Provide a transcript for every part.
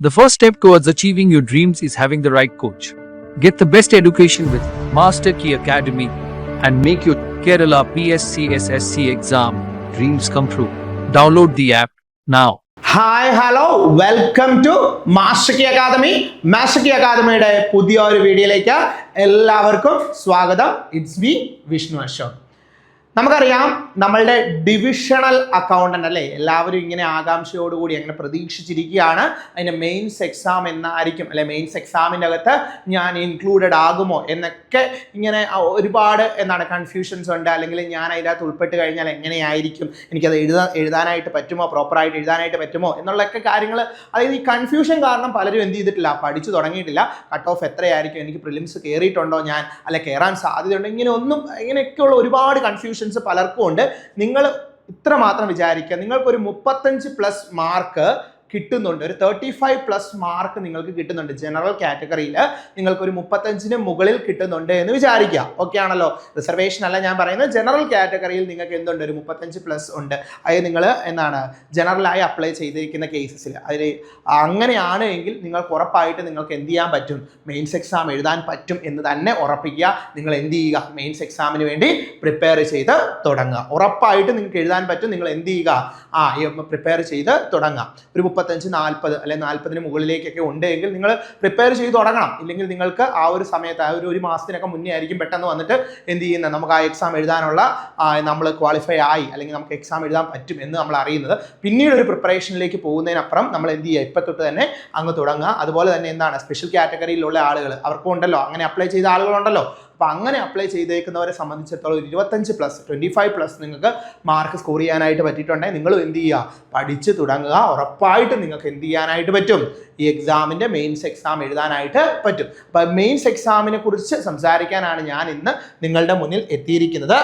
The first step towards achieving your dreams is having the right coach. Get the best education with Master Key Academy and make your Kerala PSCSSC exam dreams come true. Download the app now. Hi hello welcome to മാസ്റ്റക്കി academy മാസ്റ്റക്കി അക്കാദമിയുടെ പുതിയ ഒരു വീഡിയോയിലേക്ക് എല്ലാവർക്കും സ്വാഗതം it's B Vishnu Ashok നമുക്കറിയാം നമ്മളുടെ divisional accountant അല്ലേ? എല്ലാവരും ഇങ്ങനെ ആകാംക്ഷയോടുകൂടി അങ്ങനെ പ്രതീക്ഷിച്ചിരിക്കുകയാണ്. അതിന്റെ മെയിൻസ് എക്സാം എന്നായിരിക്കും അല്ലെ മെയിൻസ് എക്സാമിന്റെ അകത്ത് ഞാൻ ഇൻക്ലൂഡഡ് ആകുമോ എന്നൊക്കെ ഇങ്ങനെ ഒരുപാട് എന്താണ് കൺഫ്യൂഷൻസ് ഉണ്ട്. അല്ലെങ്കിൽ ഞാൻ അതിനകത്ത് ഉൾപ്പെട്ട് കഴിഞ്ഞാൽ എങ്ങനെയായിരിക്കും? എനിക്കത് എഴുതാൻ എഴുതാനായിട്ട് പറ്റുമോ? പ്രോപ്പറായിട്ട് എഴുതാനായിട്ട് പറ്റുമോ? എന്നുള്ളൊക്കെ കാര്യങ്ങൾ അതായത് ഈ കൺഫ്യൂഷൻ കാരണം പലരും എന്ത് ചെയ്തിട്ടില്ല പഠിച്ചു തുടങ്ങിയിട്ടില്ല. കട്ട് ഓഫ് എത്രയായിരിക്കും? എനിക്ക് പ്രിലിംസ് കയറിയിട്ടുണ്ടോ ഞാൻ? അല്ലെ കയറാൻ സാധ്യതയുണ്ടോ? ഇങ്ങനെ ഒന്നും ഇങ്ങനെയൊക്കെയുള്ള ഒരുപാട് കൺഫ്യൂഷൻസ് പലർക്കും ഉണ്ട് നിങ്ങൾ ഇത്ര മാത്രം വിചാരിക്കുക. നിങ്ങൾക്കൊരു മുപ്പത്തഞ്ച് പ്ലസ് മാർക്ക് കിട്ടുന്നുണ്ട്. ഒരു തേർട്ടി ഫൈവ് പ്ലസ് മാർക്ക് നിങ്ങൾക്ക് കിട്ടുന്നുണ്ട്. ജനറൽ കാറ്റഗറിയിൽ നിങ്ങൾക്ക് ഒരു മുപ്പത്തഞ്ചിന് മുകളിൽ കിട്ടുന്നുണ്ട് എന്ന് വിചാരിക്കാം ഓക്കെ ആണല്ലോ? റിസർവേഷൻ അല്ല ഞാൻ പറയുന്നത്. ജനറൽ കാറ്റഗറിയിൽ നിങ്ങൾക്ക് എന്തുണ്ട്? ഒരു മുപ്പത്തഞ്ച് പ്ലസ് ഉണ്ട്. അത് നിങ്ങൾ എന്താണ്? ജനറലായി അപ്ലൈ ചെയ്തിരിക്കുന്ന കേസസിൽ അതിൽ അങ്ങനെയാണ് എങ്കിൽ നിങ്ങൾക്ക് ഉറപ്പായിട്ട് നിങ്ങൾക്ക് എന്ത് ചെയ്യാൻ പറ്റും? മെയിൻസ് എക്സാം എഴുതാൻ പറ്റും എന്ന് തന്നെ ഉറപ്പിക്കുക. നിങ്ങൾ എന്ത് ചെയ്യുക? മെയിൻസ് എക്സാമിന് വേണ്ടി പ്രിപ്പയർ ചെയ്ത് തുടങ്ങുക. ഉറപ്പായിട്ട് നിങ്ങൾക്ക് എഴുതാൻ പറ്റും. നിങ്ങൾ എന്ത് ചെയ്യുക? ആ പ്രിപ്പയർ ചെയ്ത് തുടങ്ങുക. ഒരു മുപ്പത്തഞ്ച് നാൽപ്പത് അല്ലെങ്കിൽ നാൽപ്പതിന് മുകളിലേക്കൊക്കെ ഉണ്ടെങ്കിൽ നിങ്ങൾ പ്രിപ്പയർ ചെയ്ത് തുടങ്ങണം. ഇല്ലെങ്കിൽ നിങ്ങൾക്ക് ആ ഒരു സമയത്ത് ആ ഒരു ഒരു മാസത്തിനൊക്കെ മുന്നേ ആയിരിക്കും പെട്ടെന്ന് വന്നിട്ട് എന്ത് ചെയ്യുന്നത്? നമുക്ക് ആ എക്സാം എഴുതാനുള്ള നമ്മൾ ക്വാളിഫൈ ആയി അല്ലെങ്കിൽ നമുക്ക് എക്സാം എഴുതാൻ പറ്റും എന്ന് നമ്മൾ അറിയുന്നത്. പിന്നീട് ഒരു പ്രിപ്പറേഷനിലേക്ക് പോകുന്നതിനപ്പുറം നമ്മൾ എന്ത് ചെയ്യുക? ഇപ്പം തൊട്ട് തന്നെ അങ്ങ് തുടങ്ങുക. അതുപോലെ തന്നെ എന്താണ്? സ്പെഷ്യൽ കാറ്റഗറിയിലുള്ള ആളുകൾ അവർക്കും ഉണ്ടല്ലോ. അങ്ങനെ അപ്ലൈ ചെയ്ത ആളുകളുണ്ടല്ലോ. അപ്പോൾ അങ്ങനെ അപ്ലൈ ചെയ്തേക്കുന്നവരെ സംബന്ധിച്ചിടത്തോളം ഒരു ഇരുപത്തഞ്ച് പ്ലസ് ട്വന്റി ഫൈവ് പ്ലസ് നിങ്ങൾക്ക് മാർക്ക് സ്കോർ ചെയ്യാനായിട്ട് പറ്റിയിട്ടുണ്ടെങ്കിൽ നിങ്ങൾ എന്ത് ചെയ്യുക? പഠിച്ച് തുടങ്ങുക. ഉറപ്പായിട്ടും നിങ്ങൾക്ക് എന്ത് ചെയ്യാനായിട്ട് പറ്റും? ഈ എക്സാമിന്റെ മെയിൻസ് എക്സാം എഴുതാനായിട്ട് പറ്റും. അപ്പോൾ മെയിൻസ് എക്സാമിനെ കുറിച്ച് സംസാരിക്കാനാണ് ഞാൻ ഇന്ന് നിങ്ങളുടെ മുന്നിൽ എത്തിയിരിക്കുന്നത്.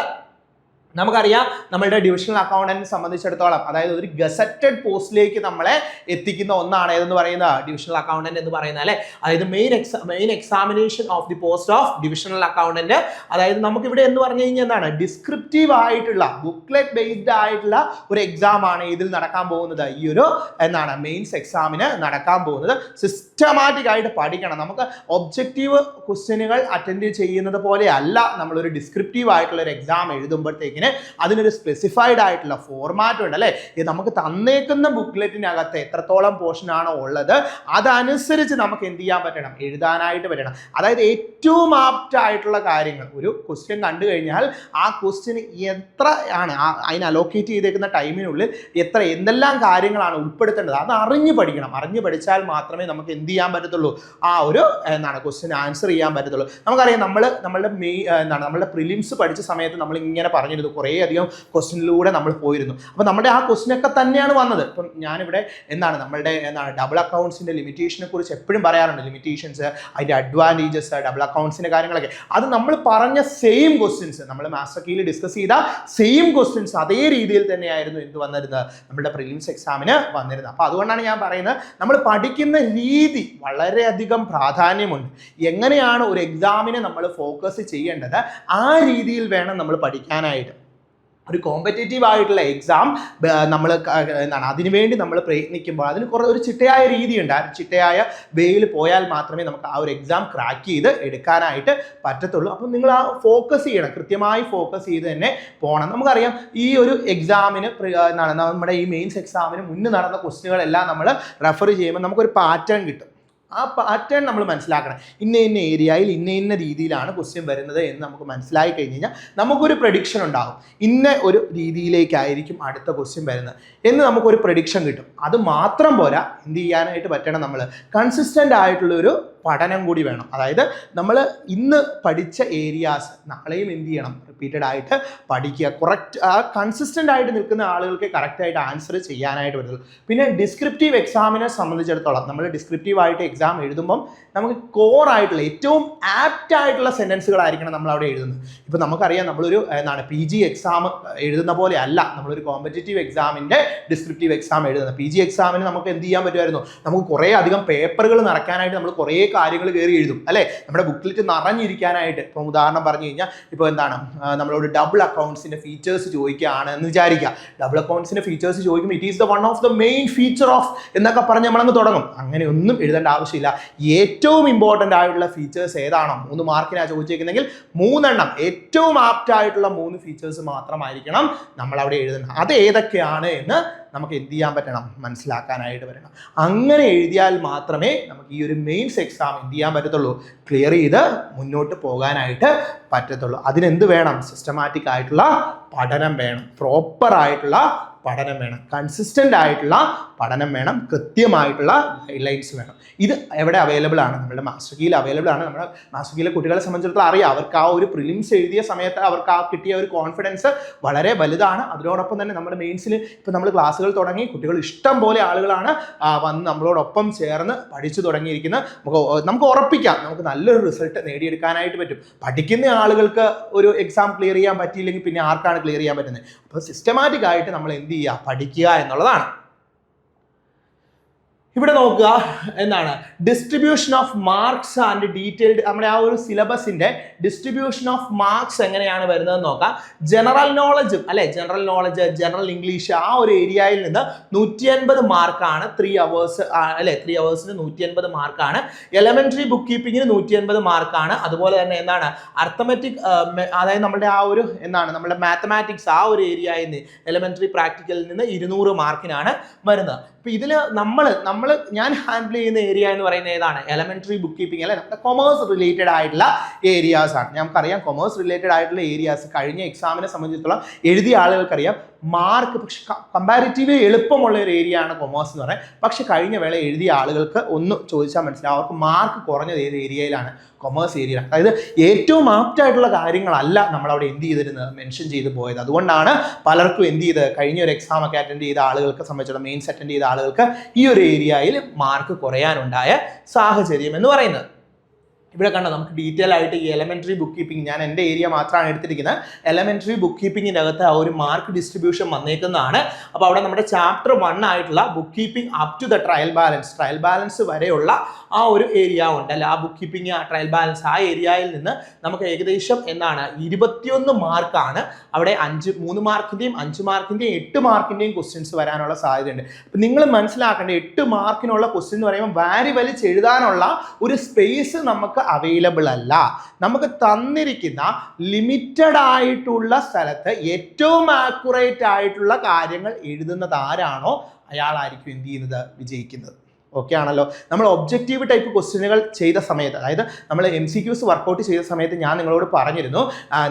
നമുക്കറിയാം നമ്മളുടെ ഡിവിഷണൽ അക്കൗണ്ടന്റ് സംബന്ധിച്ചിടത്തോളം അതായത് ഒരു ഗസറ്റഡ് പോസ്റ്റിലേക്ക് നമ്മളെ എത്തിക്കുന്ന ഒന്നാണ് ഏതെന്ന് പറയുന്നത്? ഡിവിഷണൽ അക്കൗണ്ടന്റ് എന്ന് പറയുന്നത് അല്ലെ? അതായത് main എക്സാ main examination of the post of divisional accountant അതായത് നമുക്കിവിടെ എന്ന് പറഞ്ഞു കഴിഞ്ഞാൽ എന്താണ്? ഡിസ്ക്രിപ്റ്റീവ് ആയിട്ടുള്ള ബുക്ക്ലെറ്റ് ബേസ്ഡ് ആയിട്ടുള്ള ഒരു എക്സാം ആണ് ഇതിൽ നടക്കാൻ പോകുന്നത്. ഈ ഒരു എന്താണ്? മെയിൻസ് എക്സാമിന് നടക്കാൻ പോകുന്നത്. സിസ്റ്റമാറ്റിക് ആയിട്ട് പഠിക്കണം. നമുക്ക് ഒബ്ജക്റ്റീവ് ക്വസ്റ്റ്യനുകൾ അറ്റൻഡ് ചെയ്യുന്നത് പോലെ അല്ല നമ്മളൊരു ഡിസ്ക്രിപ്റ്റീവ് ആയിട്ടുള്ള ഒരു എക്സാം എഴുതുമ്പോഴത്തേക്കിന്. അതിനൊരു സ്പെസിഫൈഡ് ആയിട്ടുള്ള ഫോർമാറ്റ് ഉണ്ട് അല്ലേ? ഇത് നമുക്ക് തന്നേക്കുന്ന ബുക്ക്ലെറ്റിനകത്ത് എത്രത്തോളം പോർഷൻ ആണോ ഉള്ളത് അതനുസരിച്ച് നമുക്ക് എന്ത് ചെയ്യാൻ പറ്റണം? എഴുതാനായിട്ട് പറ്റണം. അതായത് ഏറ്റവും ആപ്റ്റ് ആയിട്ടുള്ള കാര്യങ്ങൾ. ഒരു ക്വസ്റ്റ്യൻ കണ്ടു കഴിഞ്ഞാൽ ആ ക്വസ്റ്റ്യൻ എത്ര ആണ് അതിന് അലോക്കേറ്റ് ചെയ്തേക്കുന്ന ടൈമിനുള്ളിൽ എത്ര എന്തെല്ലാം കാര്യങ്ങളാണ് ഉൾപ്പെടുത്തേണ്ടത്? അത് അറിഞ്ഞു പഠിക്കണം. അറിഞ്ഞു പഠിച്ചാൽ മാത്രമേ നമുക്ക് എന്ത് ചെയ്യാൻ പറ്റത്തുള്ളൂ? ആ ഒരു എന്താണ് ക്വസ്റ്റ്യൻ ആൻസർ ചെയ്യാൻ പറ്റത്തുള്ളൂ. നമുക്കറിയാം നമ്മൾ നമ്മളുടെ മെയ് എന്താണ് നമ്മളുടെ പ്രിലിംസ് പഠിച്ച സമയത്ത് നമ്മൾ ഇങ്ങനെ പറഞ്ഞിരുന്നു. കുറേ അധികം ക്വസ്റ്റ്യനിലൂടെ നമ്മൾ പോയിരുന്നു. അപ്പോൾ നമ്മുടെ ആ ക്വസ്റ്റിനൊക്കെ തന്നെയാണ് വന്നത്. ഇപ്പം ഞാനിവിടെ എന്താണ് നമ്മളുടെ എന്താണ് ഡബിൾ അക്കൗണ്ട്സിന്റെ ലിമിറ്റേഷനെ കുറിച്ച് എപ്പോഴും പറയാറുണ്ട്. ലിമിറ്റേഷൻസ് അതിന്റെ അഡ്വാന്റേജസ് ഡബിൾ അക്കൗണ്ട്സിന്റെ കാര്യങ്ങളൊക്കെ. അത് നമ്മൾ പറഞ്ഞ സെയിം ക്വസ്റ്റ്യൻസ് നമ്മൾ മാസ്റ്റർ കീയിൽ ഡിസ്കസ് ചെയ്ത സെയിം ക്വസ്റ്റ്യൻസ് അതേ രീതിയിൽ തന്നെയായിരുന്നു എന്ത് വന്നിരുന്നത്? നമ്മുടെ പ്രിലിംസ് എക്സാമിന് വന്നിരുന്നത്. അപ്പോൾ അതുകൊണ്ടാണ് ഞാൻ പറയുന്നത് നമ്മൾ പഠിക്കുന്ന രീതി വളരെയധികം പ്രാധാന്യമുണ്ട്. എങ്ങനെയാണ് ഒരു എക്സാമിനെ നമ്മൾ ഫോക്കസ് ചെയ്യേണ്ടത്? ആ രീതിയിൽ വേണം നമ്മൾ പഠിക്കാനായിട്ട്. ഒരു കോമ്പറ്റേറ്റീവ് ആയിട്ടുള്ള എക്സാം നമ്മൾ എന്താണ് അതിനുവേണ്ടി നമ്മൾ പ്രയത്നിക്കുമ്പോൾ അതിന് കുറേ ഒരു ചിട്ടയായ രീതിയുണ്ട്. ആ ചിട്ടയായ വേയിൽ പോയാൽ മാത്രമേ നമുക്ക് ആ ഒരു എക്സാം ക്രാക്ക് ചെയ്ത് എടുക്കാനായിട്ട് പറ്റത്തുള്ളൂ. അപ്പം നിങ്ങൾ ആ ഫോക്കസ് ചെയ്യണം. കൃത്യമായി ഫോക്കസ് ചെയ്ത് തന്നെ പോകണം നമുക്കറിയാം ഈ ഒരു എക്സാമിന് എന്താണ് നമ്മുടെ ഈ മെയിൻസ് എക്സാമിന് മുന്നേ നടന്ന ക്വസ്റ്റ്യനുകളെല്ലാം നമ്മൾ റെഫർ ചെയ്യുമ്പോൾ നമുക്കൊരു പാറ്റേൺ കിട്ടും. ആ പാറ്റേൺ നമ്മൾ മനസ്സിലാക്കണം. ഇന്ന ഇന്ന ഏരിയയിൽ ഇന്ന ഇന്ന രീതിയിലാണ് ക്വസ്റ്റ്യൻ വരുന്നത് എന്ന് നമുക്ക് മനസ്സിലായി കഴിഞ്ഞ് കഴിഞ്ഞാൽ നമുക്കൊരു പ്രഡിക്ഷൻ ഉണ്ടാകും ഇന്ന ഒരു രീതിയിലേക്കായിരിക്കും അടുത്ത ക്വസ്റ്റ്യൻ വരുന്നത് എന്ന് നമുക്കൊരു പ്രഡിക്ഷൻ കിട്ടും. അത് മാത്രം പോരാ എന്ത് ചെയ്യാനായിട്ട് പറ്റണം നമ്മൾ കൺസിസ്റ്റന്റ് ആയിട്ടുള്ള ഒരു പഠനം കൂടി വേണം. അതായത് നമ്മൾ ഇന്ന് പഠിച്ച ഏരിയാസ് നാളെയും എന്ത് ചെയ്യണം? റിപ്പീറ്റഡ് ആയിട്ട് പഠിക്കുക. കുറക്റ്റ് ആ കൺസിസ്റ്റന്റ് ആയിട്ട് നിൽക്കുന്ന ആളുകൾക്ക് കറക്റ്റായിട്ട് ആൻസർ ചെയ്യാനായിട്ട് പറ്റുള്ളൂ. പിന്നെ ഡിസ്ക്രിപ്റ്റീവ് എക്സാമിനെ സംബന്ധിച്ചിടത്തോളം നമ്മൾ ഡിസ്ക്രിപ്റ്റീവ് ആയിട്ട് എക്സാം എഴുതുമ്പം നമുക്ക് കോർ ആയിട്ടുള്ള ഏറ്റവും ആപ്റ്റ് ആയിട്ടുള്ള സെന്റൻസുകളായിരിക്കണം നമ്മൾ അവിടെ എഴുതുന്നത്. ഇപ്പോൾ നമുക്കറിയാം നമ്മളൊരു എന്താണ് പി ജി എക്സാം എഴുതുന്ന പോലെ അല്ല. നമ്മളൊരു കോമ്പറ്റേറ്റീവ് എക്സാമിന്റെ ഡിസ്ക്രിപ്റ്റീവ് എക്സാം എഴുതുന്നത്. പി ജി എക്സാമിന് നമുക്ക് എന്ത് ചെയ്യാൻ പറ്റുമായിരുന്നു? നമുക്ക് കുറേ അധികം പേപ്പറുകൾ നിറയ്ക്കാനായിട്ട് നമ്മൾ കുറേ കാര്യങ്ങൾ കയറി എഴുതും അല്ലേ? നമ്മുടെ ബുക്ക്ലെറ്റ് നിറഞ്ഞിരിക്കാനായിട്ട്. ഇപ്പം ഉദാഹരണം പറഞ്ഞു കഴിഞ്ഞാൽ ഇപ്പോൾ എന്താണ്? നമ്മളോട് ഡബിൾ അക്കൗണ്ട്സിന്റെ ഫീച്ചേഴ്സ് ചോദിക്കുകയാണ് എന്ന് വിചാരിക്കുക. ഡബിൾ അക്കൗണ്ട്സിന്റെ ഫീച്ചേഴ്സ് ചോദിക്കുമ്പോൾ it is the one of the main feature of എന്നൊക്കെ പറഞ്ഞ് നമ്മളങ്ങ് തുടങ്ങും. അങ്ങനെ ഒന്നും എഴുതേണ്ട ആവശ്യമില്ല. ഏറ്റവും ഇമ്പോർട്ടന്റ് ആയിട്ടുള്ള ഫീച്ചേഴ്സ് ഏതാണോ? മൂന്ന് മാർക്കിനാണ് ചോദിച്ചേക്കുന്നെങ്കിൽ മൂന്നെണ്ണം. ഏറ്റവും ആപ്റ്റ് ആയിട്ടുള്ള മൂന്ന് ഫീച്ചേഴ്സ് മാത്രമായിരിക്കണം നമ്മൾ അവിടെ എഴുതുന്നത്. അത് ഏതൊക്കെയാണ് എന്ന് നമുക്ക് എന്ത് ചെയ്യാൻ പറ്റണം? മനസ്സിലാക്കാനായിട്ട് വരണം അങ്ങനെ എഴുതിയാൽ മാത്രമേ നമുക്ക് ഈ ഒരു മെയിൻസ് എക്സാം എന്ത് ചെയ്യാൻ പറ്റത്തുള്ളൂ? ക്ലിയർ ചെയ്ത് മുന്നോട്ട് പോകാനായിട്ട് പറ്റത്തുള്ളൂ. അതിനെന്ത് വേണം? സിസ്റ്റമാറ്റിക് ആയിട്ടുള്ള പഠനം വേണം. പ്രോപ്പർ ആയിട്ടുള്ള പഠനം വേണം. കൺസിസ്റ്റന്റ് ആയിട്ടുള്ള പഠനം വേണം. കൃത്യമായിട്ടുള്ള ഗൈഡ് ലൈൻസ് വേണം. ഇത് എവിടെ അവൈലബിൾ ആണ്? നമ്മുടെ മാസ്റ്റർ കീയിൽ അവൈലബിൾ ആണ്. നമ്മുടെ മാസ്റ്റർ കീയിലെ കുട്ടികളെ സംബന്ധിച്ചിടത്തോളം അറിയാം. അവർക്ക് ആ ഒരു പ്രിലിംസ് എഴുതിയ സമയത്ത് അവർക്ക് ആ കിട്ടിയ ഒരു കോൺഫിഡൻസ് വളരെ വലുതാണ്. അതിനോടൊപ്പം തന്നെ നമ്മുടെ മെയിൻസിൽ ഇപ്പോൾ നമ്മൾ ക്ലാസ്സുകൾ തുടങ്ങി കുട്ടികൾ ഇഷ്ടം പോലെ ആളുകളാണ് വന്ന് നമ്മളോടൊപ്പം ചേർന്ന് പഠിച്ചു തുടങ്ങിയിരിക്കുന്നത് നമുക്ക് നമുക്ക് ഉറപ്പിക്കാം. നമുക്ക് നല്ലൊരു റിസൾട്ട് നേടിയെടുക്കാനായിട്ട് പറ്റും. പഠിക്കുന്ന ആളുകൾക്ക് ഒരു എക്സാം ക്ലിയർ ചെയ്യാൻ പറ്റിയില്ലെങ്കിൽ പിന്നെ ആർക്കാണ് ക്ലിയർ ചെയ്യാൻ പറ്റുന്നത്? അപ്പോൾ സിസ്റ്റമാറ്റിക് ആയിട്ട് നമ്മൾ എന്ത് ചെയ്യുക? പഠിക്കുക എന്നുള്ളതാണ്. ഇവിടെ നോക്കുക എന്താണ്? Distribution of marks and detailed നമ്മുടെ ആ ഒരു സിലബസിന്റെ ഡിസ്ട്രിബ്യൂഷൻ ഓഫ് മാർക്സ് എങ്ങനെയാണ് വരുന്നതെന്ന് നോക്കാം. ജനറൽ നോളജ് അല്ലെ? ജനറൽ നോളജ് ജനറൽ ഇംഗ്ലീഷ് ആ ഒരു ഏരിയയിൽ നിന്ന് നൂറ്റി അൻപത് മാർക്കാണ് ത്രീ അവേഴ്സ് അല്ലെ? ത്രീ അവേഴ്സിന് നൂറ്റി അൻപത് മാർക്കാണ്. എലമെന്ററി ബുക്ക് കീപ്പിങ്ങിന് നൂറ്റി അൻപത് മാർക്കാണ്. അതുപോലെ തന്നെ എന്താണ്? അർത്ഥമെറ്റിക് അതായത് നമ്മുടെ ആ ഒരു എന്താണ്? നമ്മുടെ മാത്തമാറ്റിക്സ് ആ ഒരു ഏരിയയിൽ നിന്ന് എലമെന്ററി പ്രാക്ടിക്കലിൽ നിന്ന് ഇരുന്നൂറ് മാർക്കിനാണ് വരുന്നത്. അപ്പൊ ഇതിൽ നമ്മൾ നമ്മൾ ഞാൻ ഹാൻഡിൽ ചെയ്യുന്ന ഏരിയ എന്ന് പറയുന്നത് ഏതാണ്? എലമെന്ററി ബുക്ക് കീപ്പിംഗ് അല്ലെ? നമ്മുടെ കൊമേഴ്സ് റിലേറ്റഡ് ആയിട്ടുള്ള ഏരിയാസ് ആണ്. നമുക്കറിയാം കൊമേഴ്സ് റിലേറ്റഡ് ആയിട്ടുള്ള ഏരിയാസ് കഴിഞ്ഞ എക്സാമിനെ സംബന്ധിച്ചിടത്തോളം എഴുതിയ ആളുകൾക്കറിയാം മാർക്ക് പക്ഷെ കമ്പാരിറ്റീവ്ലി എളുപ്പമുള്ള ഒരു ഏരിയ ആണ് കൊമേഴ്സ് എന്ന് പറയുന്നത് പക്ഷെ കഴിഞ്ഞ വേള എഴുതിയ ആളുകൾക്ക് ഒന്ന് ചോദിച്ചാൽ മനസ്സിലാവും. അവർക്ക് മാർക്ക് കുറഞ്ഞത് ഏത് ഏരിയയിലാണ് കൊമേഴ്സ് ഏരിയയിലാണ് അതായത് ഏറ്റവും ആപ്റ്റ് ആയിട്ടുള്ള കാര്യങ്ങളല്ല നമ്മൾ അവിടെ എന്ത് ചെയ്തിരുന്നത്? മെൻഷൻ ചെയ്ത് പോയത്. അതുകൊണ്ടാണ് പലർക്കും എന്ത് ചെയ്ത്? കഴിഞ്ഞ ഒരു എക്സാം ഒക്കെ അറ്റൻഡ് ചെയ്ത ആളുകൾക്ക് സംബന്ധിച്ചിടത്തോളം മെയിൻസ് അറ്റൻഡ് ചെയ്ത ആളുകൾക്ക് ഈ ഒരു ഏരിയയിൽ മാർക്ക് കുറയാനുണ്ടായ സാഹചര്യം എന്ന് പറയുന്നത്. ഇവിടെ കണ്ടോ നമുക്ക് ഡീറ്റെയിൽ ആയിട്ട് ഈ എലമെന്ററി ബുക്ക് കീപ്പിംഗ് ഞാൻ എന്റെ ഏരിയ മാത്രമാണ് എടുത്തിരിക്കുന്നത്. എലമെന്ററി ബുക്ക് കീപ്പിങ്ങിന്റെ അകത്ത് ആ ഒരു മാർക്ക് ഡിസ്ട്രിബ്യൂഷൻ വന്നേക്കുന്നതാണ്. അപ്പോൾ അവിടെ നമ്മുടെ ചാപ്റ്റർ വൺ ആയിട്ടുള്ള book keeping up to the trial balance trial balance വരെയുള്ള ആ ഒരു ഏരിയ ഉണ്ട്. അല്ല? ആ ബുക്ക് കീപ്പിംഗ് ആ ട്രയൽ ബാലൻസ് ആ ഏരിയയിൽ നിന്ന് നമുക്ക് ഏകദേശം എന്താണ്? ഇരുപത്തിയൊന്ന് മാർക്കാണ് അവിടെ അഞ്ച് മൂന്ന് മാർക്കിന്റെയും അഞ്ച് മാർക്കിന്റെയും എട്ട് മാർക്കിന്റെയും ക്വസ്റ്റ്യൻസ് വരാനുള്ള സാധ്യതയുണ്ട്. അപ്പം നിങ്ങൾ മനസ്സിലാക്കേണ്ട എട്ട് മാർക്കിനുള്ള ക്വസ്റ്റ്യൻ എന്ന് പറയുമ്പോൾ വാരി വലിച്ച് എഴുതാനുള്ള ഒരു സ്പേസ് നമുക്ക് അവൈലബിൾ അല്ല. നമുക്ക് തന്നിരിക്കുന്ന ലിമിറ്റഡ് ആയിട്ടുള്ള സ്ഥലത്ത് ഏറ്റവും ആക്യുറേറ്റ് ആയിട്ടുള്ള കാര്യങ്ങൾ എഴുതുന്നത് ആരാണോ? അയാളായിരിക്കും എന്ത് ചെയ്യുന്നത്? വിജയിക്കുന്നത്. ഓക്കെ ആണല്ലോ. നമ്മൾ ഒബ്ജക്റ്റീവ് ടൈപ്പ് ക്വസ്റ്റ്യനുകൾ ചെയ്ത സമയത്ത് അതായത് നമ്മൾ എം സി ക്യൂസ് വർക്കൗട്ട് ചെയ്ത സമയത്ത് ഞാൻ നിങ്ങളോട് പറഞ്ഞിരുന്നു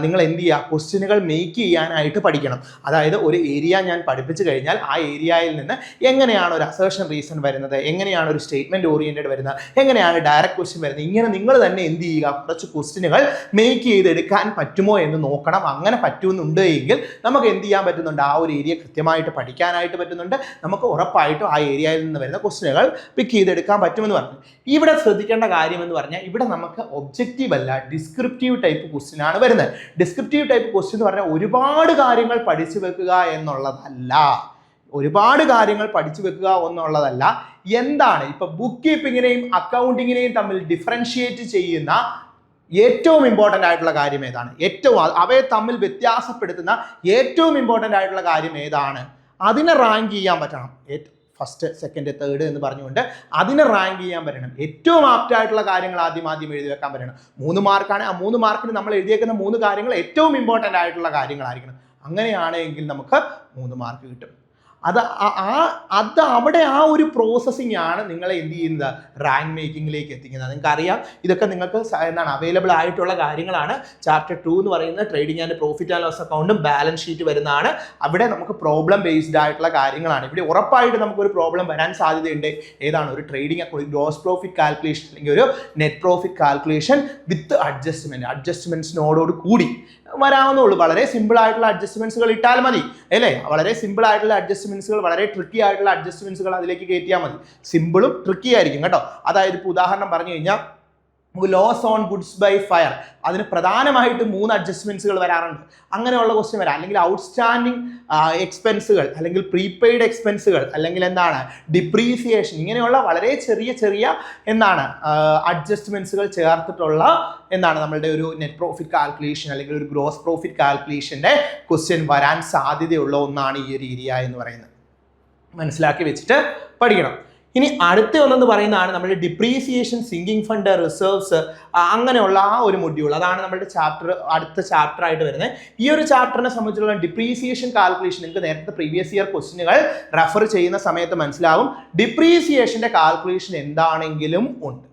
നിങ്ങൾ എന്ത് ചെയ്യുക? ക്വസ്റ്റ്യനുകൾ മേക്ക് ചെയ്യാനായിട്ട് പഠിക്കണം. അതായത് ഒരു ഏരിയ ഞാൻ പഠിപ്പിച്ചു കഴിഞ്ഞാൽ ആ ഏരിയയിൽ നിന്ന് എങ്ങനെയാണ് ഒരു അസേഷൻ റീസൺ വരുന്നത്? എങ്ങനെയാണ് ഒരു സ്റ്റേറ്റ്മെന്റ് ഓറിയന്റഡ് വരുന്നത്? എങ്ങനെയാണ് ഡയറക്റ്റ് ക്വസ്റ്റ്യൻ വരുന്നത്? ഇങ്ങനെ നിങ്ങൾ തന്നെ എന്ത് ചെയ്യുക? കുറച്ച് ക്വസ്റ്റ്യനുകൾ മേക്ക് ചെയ്തെടുക്കാൻ പറ്റുമോ എന്ന് നോക്കണം. അങ്ങനെ പറ്റുന്നുണ്ട് എങ്കിൽ നമുക്ക് എന്ത് ചെയ്യാൻ പറ്റുന്നുണ്ട്? ആ ഒരു ഏരിയ കൃത്യമായിട്ട് പഠിക്കാനായിട്ട് പറ്റുന്നുണ്ട്. നമുക്ക് ഉറപ്പായിട്ടും ആ ഏരിയയിൽ നിന്ന് വരുന്ന ക്വസ്റ്റ്യനുകൾ പിക്ക് ചെയ്തെടുക്കാൻ പറ്റുമെന്ന് പറഞ്ഞു. ഇവിടെ ശ്രദ്ധിക്കേണ്ട കാര്യം എന്ന് പറഞ്ഞാൽ ഇവിടെ നമുക്ക് ഒബ്ജക്റ്റീവ് അല്ല ഡിസ്ക്രിപ്റ്റീവ് ടൈപ്പ് ക്വസ്റ്റ്യൻ ആണ് വരുന്നത്. ഡിസ്ക്രിപ്റ്റീവ് ടൈപ്പ് ക്വസ്റ്റ്യൻ എന്ന് പറഞ്ഞാൽ ഒരുപാട് കാര്യങ്ങൾ പഠിച്ചു വെക്കുക എന്നുള്ളതല്ല. ഒരുപാട് കാര്യങ്ങൾ പഠിച്ചു വെക്കുക എന്നുള്ളതല്ല. എന്താണ്? ഇപ്പൊ ബുക്ക് കീപ്പിങ്ങിനെയും അക്കൗണ്ടിങ്ങിനെയും തമ്മിൽ ഡിഫറൻഷിയേറ്റ് ചെയ്യുന്ന ഏറ്റവും ഇമ്പോർട്ടന്റ് ആയിട്ടുള്ള കാര്യം ഏതാണ്? ഏറ്റവും അവയെ തമ്മിൽ വ്യത്യാസപ്പെടുത്തുന്ന ഏറ്റവും ഇമ്പോർട്ടന്റ് ആയിട്ടുള്ള കാര്യം ഏതാണ്? അതിനെ റാങ്ക് ചെയ്യാൻ പറ്റണം. ഫസ്റ്റ് സെക്കൻഡ് തേർഡ് എന്ന് പറഞ്ഞുകൊണ്ട് അതിനെ റാങ്ക് ചെയ്യാൻ പറ്റണം ഏറ്റവും ആപ്റ്റ് ആയിട്ടുള്ള കാര്യങ്ങൾ ആദ്യം ആദ്യം എഴുതി വെക്കാൻ പറ്റണം മൂന്ന് മാർക്കാണ് ആ മൂന്ന് മാർക്കിന് നമ്മൾ എഴുതിയേക്കുന്ന മൂന്ന് കാര്യങ്ങൾ ഏറ്റവും ഇമ്പോർട്ടന്റ് ആയിട്ടുള്ള കാര്യങ്ങളായിരിക്കണം. അങ്ങനെയാണെങ്കിൽ നമുക്ക് മൂന്ന് മാർക്ക് കിട്ടും. അത് ആ- അത് അവിടെ ആ ഒരു പ്രോസസ്സിംഗ് ആണ് നിങ്ങളെ എന്ത് ചെയ്യുന്നത്? റാങ്ക് മേക്കിങ്ങിലേക്ക് എത്തിക്കുന്നത്. നിങ്ങൾക്ക് അറിയാം ഇതൊക്കെ നിങ്ങൾക്ക് എന്താണ് അവൈലബിൾ ആയിട്ടുള്ള കാര്യങ്ങളാണ്. ചാപ്റ്റർ ടു എന്ന് പറയുന്നത് trading and profit and loss അക്കൗണ്ടും ബാലൻസ് ഷീറ്റ് വരുന്നതാണ്. അവിടെ നമുക്ക് പ്രോബ്ലം ബേസ്ഡ് ആയിട്ടുള്ള കാര്യങ്ങളാണ്. ഇവിടെ ഉറപ്പായിട്ട് നമുക്കൊരു പ്രോബ്ലം വരാൻ സാധ്യതയുണ്ട്. ഏതാണ് ഒരു trading account gross profit calculation അല്ലെങ്കിൽ ഒരു net profit calculation with adjustment അഡ്ജസ്റ്റ്മെന്റ്സിനോടോട് കൂടി വരാവുന്നുള്ളൂ വളരെ സിമ്പിൾ ആയിട്ടുള്ള അഡ്ജസ്റ്റ്മെന്റ്സുകൾ ഇട്ടാൽ മതി. അല്ലേ? വളരെ സിമ്പിൾ ആയിട്ടുള്ള അഡ്ജസ്റ്റ്മെന്റ്സുകൾ വളരെ ട്രിക്കി ആയിട്ടുള്ള അഡ്ജസ്റ്റ്മെന്റ്സുകൾ അതിലേക്ക് കയറ്റിയാൽ മതി. സിമ്പിളും ട്രിക്കി ആയിരിക്കും കേട്ടോ. അതായത് ഇപ്പോൾ ഉദാഹരണം പറഞ്ഞു കഴിഞ്ഞാൽ നമുക്ക് loss on goods by fire അതിന് പ്രധാനമായിട്ട് മൂന്ന് അഡ്ജസ്റ്റ്മെന്റ്സുകൾ വരാറുണ്ട്. അങ്ങനെയുള്ള ക്വസ്റ്റ്യൻ വരാം. അല്ലെങ്കിൽ ഔട്ട്സ്റ്റാൻഡിങ് എക്സ്പെൻസുകൾ അല്ലെങ്കിൽ പ്രീപെയ്ഡ് എക്സ്പെൻസുകൾ അല്ലെങ്കിൽ എന്താണ്? ഡിപ്രീസിയേഷൻ ഇങ്ങനെയുള്ള വളരെ ചെറിയ ചെറിയ എന്താണ് അഡ്ജസ്റ്റ്മെൻസുകൾ ചേർത്തിട്ടുള്ള എന്താണ് നമ്മളുടെ ഒരു നെറ്റ് പ്രോഫിറ്റ് കാൽക്കുലേഷൻ അല്ലെങ്കിൽ ഒരു ഗ്രോസ് പ്രോഫിറ്റ് കാൽക്കുലേഷന്റെ ക്വസ്റ്റ്യൻ വരാൻ സാധ്യതയുള്ള ഒന്നാണ് ഈ ഒരു ഏരിയ എന്ന് പറയുന്നത്. മനസ്സിലാക്കി വെച്ചിട്ട് പഠിക്കണം. ഇനി അടുത്ത ഒന്നെന്ന് പറയുന്നതാണ് നമ്മുടെ ഡിപ്രീസിയേഷൻ സിങ്കിങ് ഫണ്ട് റിസർവ്സ് അങ്ങനെയുള്ള ആ ഒരു മൊഡ്യൂൾ അതാണ് നമ്മുടെ ചാപ്റ്റർ അടുത്ത ചാപ്റ്റർ ആയിട്ട് വരുന്നത്. ഈ ഒരു ചാപ്റ്ററിനെ സംബന്ധിച്ചുള്ള ഡിപ്രീസിയേഷൻ കാൽക്കുലേഷൻ നിങ്ങൾക്ക് നേരത്തെ പ്രീവിയസ് ഇയർ ക്വസ്റ്റിനുകൾ റെഫർ ചെയ്യുന്ന സമയത്ത് മനസ്സിലാവും. ഡിപ്രീസിയേഷന്റെ കാൽക്കുലേഷൻ എന്താണെങ്കിലും ഉണ്ട്.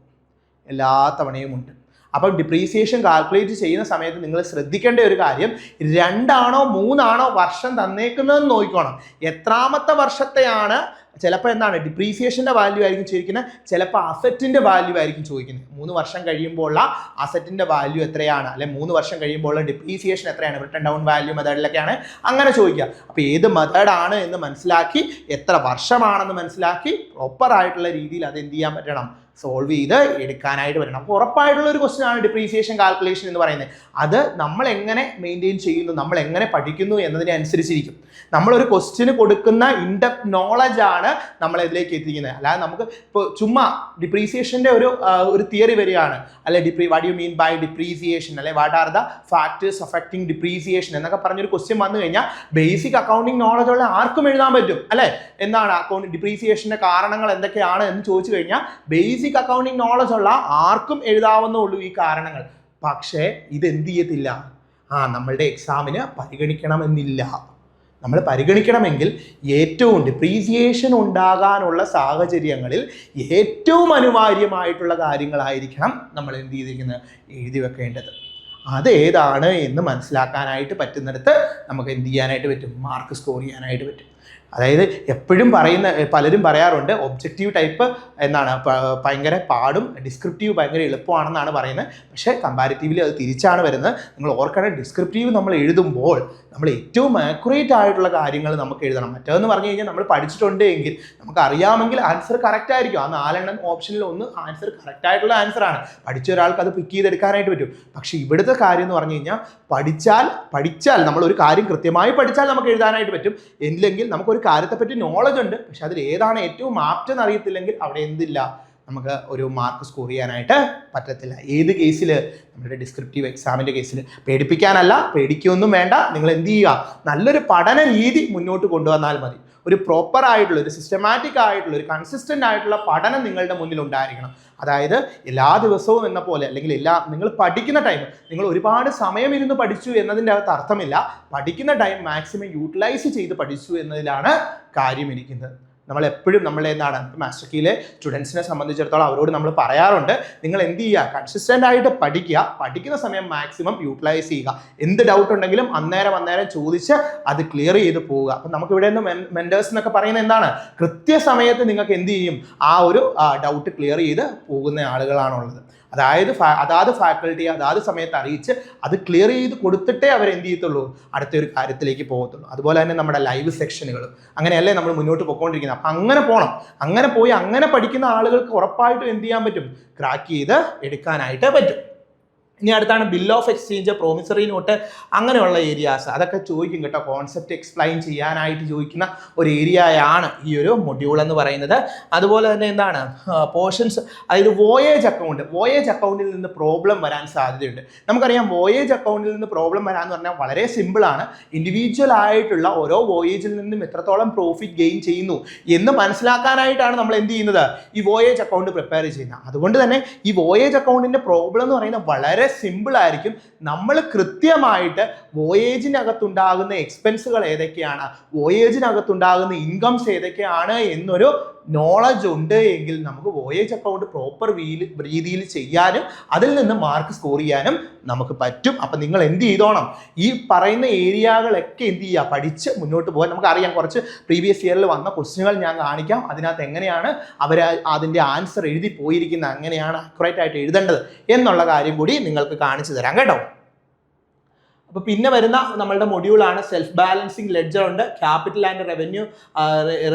എല്ലാ തവണയും ഉണ്ട്. അപ്പം ഡിപ്രീസിയേഷൻ കാൽക്കുലേറ്റ് ചെയ്യുന്ന സമയത്ത് നിങ്ങൾ ശ്രദ്ധിക്കേണ്ട ഒരു കാര്യം രണ്ടാണോ മൂന്നാണോ വർഷം തന്നേക്കുന്നതെന്ന് നോക്കിക്കോണം. എത്രാമത്തെ വർഷത്തെയാണ് ചിലപ്പോൾ എന്താണ് ഡിപ്രീസിയേഷന്റെ വാല്യൂ ആയിരിക്കും ചോദിക്കുന്നത് ചിലപ്പോൾ അസറ്റിന്റെ വാല്യൂ ആയിരിക്കും ചോദിക്കുന്നത് മൂന്ന് വർഷം കഴിയുമ്പോൾ ഉള്ള അസറ്റിന്റെ വാല്യൂ എത്രയാണ്? അല്ലെ മൂന്ന് വർഷം കഴിയുമ്പോൾ ഉള്ള ഡിപ്രീസിയേഷൻ എത്രയാണ് റിട്ടേൺ ഡൗൺ വാല്യൂ മെത്തേഡിലൊക്കെയാണ് അങ്ങനെ ചോദിക്കുക. അപ്പോൾ ഏത് മെത്തേഡാണ് എന്ന് മനസ്സിലാക്കി എത്ര വർഷമാണെന്ന് മനസ്സിലാക്കി പ്രോപ്പർ ആയിട്ടുള്ള രീതിയിൽ അത് എന്ത് ചെയ്യാൻ പറ്റണം? സോൾവ് ചെയ്ത് എടുക്കാനായിട്ട് വരണം അപ്പോൾ ഉറപ്പായിട്ടുള്ള ഒരു ക്വസ്റ്റ്യൻ ആണ് ഡിപ്രീസിയേഷൻ കാൽക്കുലേഷൻ എന്ന് പറയുന്നത്. അത് നമ്മൾ എങ്ങനെ മെയിന്റെയിൻ ചെയ്യുന്നു നമ്മൾ എങ്ങനെ പഠിക്കുന്നു എന്നതിനെ അനുസരിച്ചിരിക്കും. നമ്മളൊരു ക്വസ്റ്റ്യന് കൊടുക്കുന്ന ഇൻഡെപ് നോളജ് ആണ് നമ്മൾ ഇതിലേക്ക് എത്തിക്കുന്നത്. അല്ലാതെ നമുക്ക് ഇപ്പോൾ ചുമ്മാ ഡിപ്രീസിയേഷന്റെ ഒരു ഒരു തിയറി വരികയാണ്. അല്ലെ ഡിപ്രി what you mean by depreciation അല്ലെ what are the factors affecting depreciation എന്നൊക്കെ പറഞ്ഞൊരു ക്വസ്റ്റ്യൻ വന്നു കഴിഞ്ഞാൽ ബേസിക് അക്കൗണ്ടിങ് നോളജ് ഉള്ള ആർക്കും എഴുതാൻ പറ്റും. അല്ലേ? എന്താണ് അക്കൗണ്ട് ഡിപ്രീസിയേഷന്റെ കാരണങ്ങൾ എന്തൊക്കെയാണ് എന്ന് ചോദിച്ചു കഴിഞ്ഞാൽ ബേസിക് അക്കൗണ്ടിങ് നോളജ് ഉള്ള ആർക്കും എഴുതാവുന്നുള്ളൂ ഈ കാരണങ്ങൾ. പക്ഷേ ഇത് എന്ത് ചെയ്യത്തില്ല? ആ നമ്മളുടെ എക്സാമിന് പരിഗണിക്കണമെന്നില്ല. നമ്മൾ പരിഗണിക്കണമെങ്കിൽ ഏറ്റവും ഡിപ്രീസിയേഷൻ ഉണ്ടാകാനുള്ള സാഹചര്യങ്ങളിൽ ഏറ്റവും അനിവാര്യമായിട്ടുള്ള കാര്യങ്ങളായിരിക്കണം നമ്മൾ എന്ത് ചെയ്തിരിക്കുന്നത്? എഴുതി വെക്കേണ്ടത്. അതേതാണ് എന്ന് മനസ്സിലാക്കാനായിട്ട് പറ്റുന്നിടത്ത് നമുക്ക് എന്ത് ചെയ്യാനായിട്ട് പറ്റും? മാർക്ക് സ്കോർ ചെയ്യാനായിട്ട് പറ്റും. അതായത് എപ്പോഴും പറയുന്ന പലരും പറയാറുണ്ട് ഒബ്ജക്റ്റീവ് ടൈപ്പ് എന്നാണ്. ഭയങ്കര പാടും ഡിസ്ക്രിപ്റ്റീവ് ഭയങ്കര എളുപ്പമാണെന്നാണ് പറയുന്നത്. പക്ഷേ കമ്പാരിറ്റീവ്ലി അത് തിരിച്ചാണ് വരുന്നത്. നിങ്ങൾ ഓർക്കണം ഡിസ്ക്രിപ്റ്റീവ് നമ്മൾ എഴുതുമ്പോൾ നമ്മൾ ഏറ്റവും ആക്യുറേറ്റ് ആയിട്ടുള്ള കാര്യങ്ങൾ നമുക്ക് എഴുതണം. മറ്റേതെന്ന് പറഞ്ഞു കഴിഞ്ഞാൽ നമ്മൾ പഠിച്ചിട്ടുണ്ട് എങ്കിൽ നമുക്ക് അറിയാമെങ്കിൽ ആൻസർ കറക്റ്റ് ആയിരിക്കും. ആ നാലെണ്ണം ഓപ്ഷനിൽ ഒന്ന് ആൻസർ കറക്റ്റ് ആയിട്ടുള്ള ആൻസറാണ് പഠിച്ച ഒരാൾക്ക് അത് പിക്ക് ചെയ്തെടുക്കാനായിട്ട് പറ്റും. പക്ഷേ ഇവിടുത്തെ കാര്യം എന്ന് പറഞ്ഞു കഴിഞ്ഞാൽ പഠിച്ചാൽ പഠിച്ചാൽ നമ്മൾ ഒരു കാര്യം കൃത്യമായി പഠിച്ചാൽ നമുക്ക് എഴുതാനായിട്ട് പറ്റും. ഇല്ലെങ്കിൽ നമുക്കൊരു കാര്യത്തെപ്പറ്റി നോളജ് ഉണ്ട്. പക്ഷെ അതിൽ ഏതാണ് ഏറ്റവും ആപ്റ്റ് എന്ന് അറിയത്തില്ലെങ്കിൽ അവിടെ എന്തില്ല? നമുക്ക് ഒരു മാർക്ക് സ്കോർ ചെയ്യാനായിട്ട് പറ്റത്തില്ല. ഏത് കേസിൽ നമ്മുടെ ഡിസ്ക്രിപ്റ്റീവ് എക്സാമിന്റെ കേസിൽ പേടിപ്പിക്കാനല്ല പേടിക്കൊന്നും വേണ്ട. നിങ്ങൾ എന്ത് ചെയ്യുക? നല്ലൊരു പഠന രീതി മുന്നോട്ട് കൊണ്ടുവന്നാൽ മതി. ഒരു പ്രോപ്പർ ആയിട്ടുള്ള ഒരു സിസ്റ്റമാറ്റിക് ആയിട്ടുള്ള ഒരു കൺസിസ്റ്റന്റ് ആയിട്ടുള്ള പഠനം നിങ്ങളുടെ മുന്നിൽ ഉണ്ടായിരിക്കണം. അതായത് എല്ലാ ദിവസവും എന്ന പോലെ അല്ലെങ്കിൽ എല്ലാ നിങ്ങൾ പഠിക്കുന്ന ടൈം നിങ്ങൾ ഒരുപാട് സമയം ഇരുന്ന് പഠിച്ചു എന്നതിന്റെ അകത്ത് അർത്ഥമില്ല. പഠിക്കുന്ന ടൈം മാക്സിമം യൂട്ടിലൈസ് ചെയ്ത് പഠിച്ചു എന്നതിലാണ് കാര്യം ഇരിക്കുന്നത്. നമ്മൾ എപ്പോഴും നമ്മൾ എന്താണ് മാസ്റ്റർ കീയിലെ സ്റ്റുഡൻസിനെ സംബന്ധിച്ചിടത്തോളം അവരോട് നമ്മൾ പറയാറുണ്ട്. നിങ്ങൾ എന്ത് ചെയ്യുക? കൺസിസ്റ്റന്റ് ആയിട്ട് പഠിക്കുക. പഠിക്കുന്ന സമയം മാക്സിമം യൂട്ടിലൈസ് ചെയ്യുക. എന്ത് ഡൗട്ട് ഉണ്ടെങ്കിലും അന്നേരം അന്നേരം ചോദിച്ച് അത് ക്ലിയർ ചെയ്ത് പോവുക. അപ്പം നമുക്ക് ഇവിടെ നിന്ന് മെന്റേഴ്സ് എന്നൊക്കെ പറയുന്നത് എന്താണ്? കൃത്യസമയത്ത് നിങ്ങൾക്ക് എന്ത് ചെയ്യും? ആ ഒരു ഡൗട്ട് ക്ലിയർ ചെയ്ത് പോകുന്ന ആളുകളാണുള്ളത്. അതായത് അതാത് ഫാക്കൽറ്റി അതാത് സമയത്ത് അറിയിച്ച് അത് ക്ലിയർ ചെയ്ത് കൊടുത്തിട്ടേ അവർ എന്ത് ചെയ്യത്തുള്ളൂ? അടുത്തൊരു കാര്യത്തിലേക്ക് പോകത്തുള്ളൂ. അതുപോലെ തന്നെ നമ്മുടെ ലൈവ് സെക്ഷനുകളും അങ്ങനെയല്ലേ നമ്മൾ മുന്നോട്ട് പോയിക്കൊണ്ടിരിക്കുന്നത് അപ്പം അങ്ങനെ പോകണം അങ്ങനെ പോയി അങ്ങനെ പഠിക്കുന്ന ആളുകൾക്ക് ഉറപ്പായിട്ടും എന്ത് ചെയ്യാൻ പറ്റും? ക്രാക്ക് ചെയ്ത് എടുക്കാനായിട്ട് പറ്റും. ഇനി അടുത്താണ് bill of exchange promissory note അങ്ങനെയുള്ള ഏരിയാസ് അതൊക്കെ ചോദിക്കും കേട്ടോ. കോൺസെപ്റ്റ് എക്സ്പ്ലെയിൻ ചെയ്യാനായിട്ട് ചോദിക്കുന്ന ഒരു ഏരിയയാണ് ഈ ഒരു മൊഡ്യൂൾ എന്ന് പറയുന്നത്. അതുപോലെ തന്നെ എന്താണ്? പോർഷൻസ് അതായത് വോയേജ് അക്കൗണ്ട് വോയേജ് അക്കൗണ്ടിൽ നിന്ന് പ്രോബ്ലം വരാൻ സാധ്യതയുണ്ട്. നമുക്കറിയാം വോയേജ് അക്കൗണ്ടിൽ നിന്ന് പ്രോബ്ലം വരാന്ന് പറഞ്ഞാൽ വളരെ സിമ്പിളാണ് ഇൻഡിവിജ്വൽ ആയിട്ടുള്ള ഓരോ വോയേജിൽ നിന്നും എത്രത്തോളം പ്രോഫിറ്റ് ഗെയിൻ ചെയ്യുന്നു എന്ന് മനസ്സിലാക്കാനായിട്ടാണ് നമ്മൾ എന്ത് ചെയ്യുന്നത്? ഈ വോയേജ് അക്കൗണ്ട് പ്രിപ്പയർ ചെയ്യുന്നത്. അതുകൊണ്ട് തന്നെ ഈ വോയേജ് അക്കൗണ്ടിന്റെ പ്രോബ്ലം എന്ന് പറയുന്നത് വളരെ സിമ്പിൾ ആയിരിക്കും. നമ്മൾ കൃത്യമായിട്ട് വോയേജിനകത്തുണ്ടാകുന്ന എക്സ്പെൻസുകൾ ഏതൊക്കെയാണ്? വോയേജിനകത്തുണ്ടാകുന്ന ഇൻകംസ് ഏതൊക്കെയാണ് എന്നൊരു നോളജ് ഉണ്ട് എങ്കിൽ നമുക്ക് വോയേജ് അക്കൗണ്ട് പ്രോപ്പർ രീതിയിൽ ചെയ്യാനും അതിൽ നിന്ന് മാർക്ക് സ്കോർ ചെയ്യാനും നമുക്ക് പറ്റും. അപ്പം നിങ്ങൾ എന്ത് ചെയ്തോണം? ഈ പറയുന്ന ഏരിയകളൊക്കെ എന്ത് ചെയ്യുക? പഠിച്ച് മുന്നോട്ട് പോകാൻ. നമുക്കറിയാം കുറച്ച് പ്രീവിയസ് ഇയറിൽ വന്ന ക്വസ്റ്റ്യനുകൾ ഞാൻ കാണിക്കാം. അതിനകത്ത് എങ്ങനെയാണ് അവർ അതിന്റെ ആൻസർ എഴുതി പോയിരിക്കുന്നത്? അങ്ങനെയാണ് അക്യുറേറ്റ് ആയിട്ട് എഴുതേണ്ടത് എന്നുള്ള കാര്യം കൂടി നിങ്ങൾക്ക് കാണിച്ചു തരാം. കേട്ടോ? അപ്പോൾ പിന്നെ വരുന്ന നമ്മളുടെ മൊഡ്യൂളാണ് സെൽഫ് ബാലൻസിങ് ലെഡ്ജർ ഉണ്ട്. Capital and revenue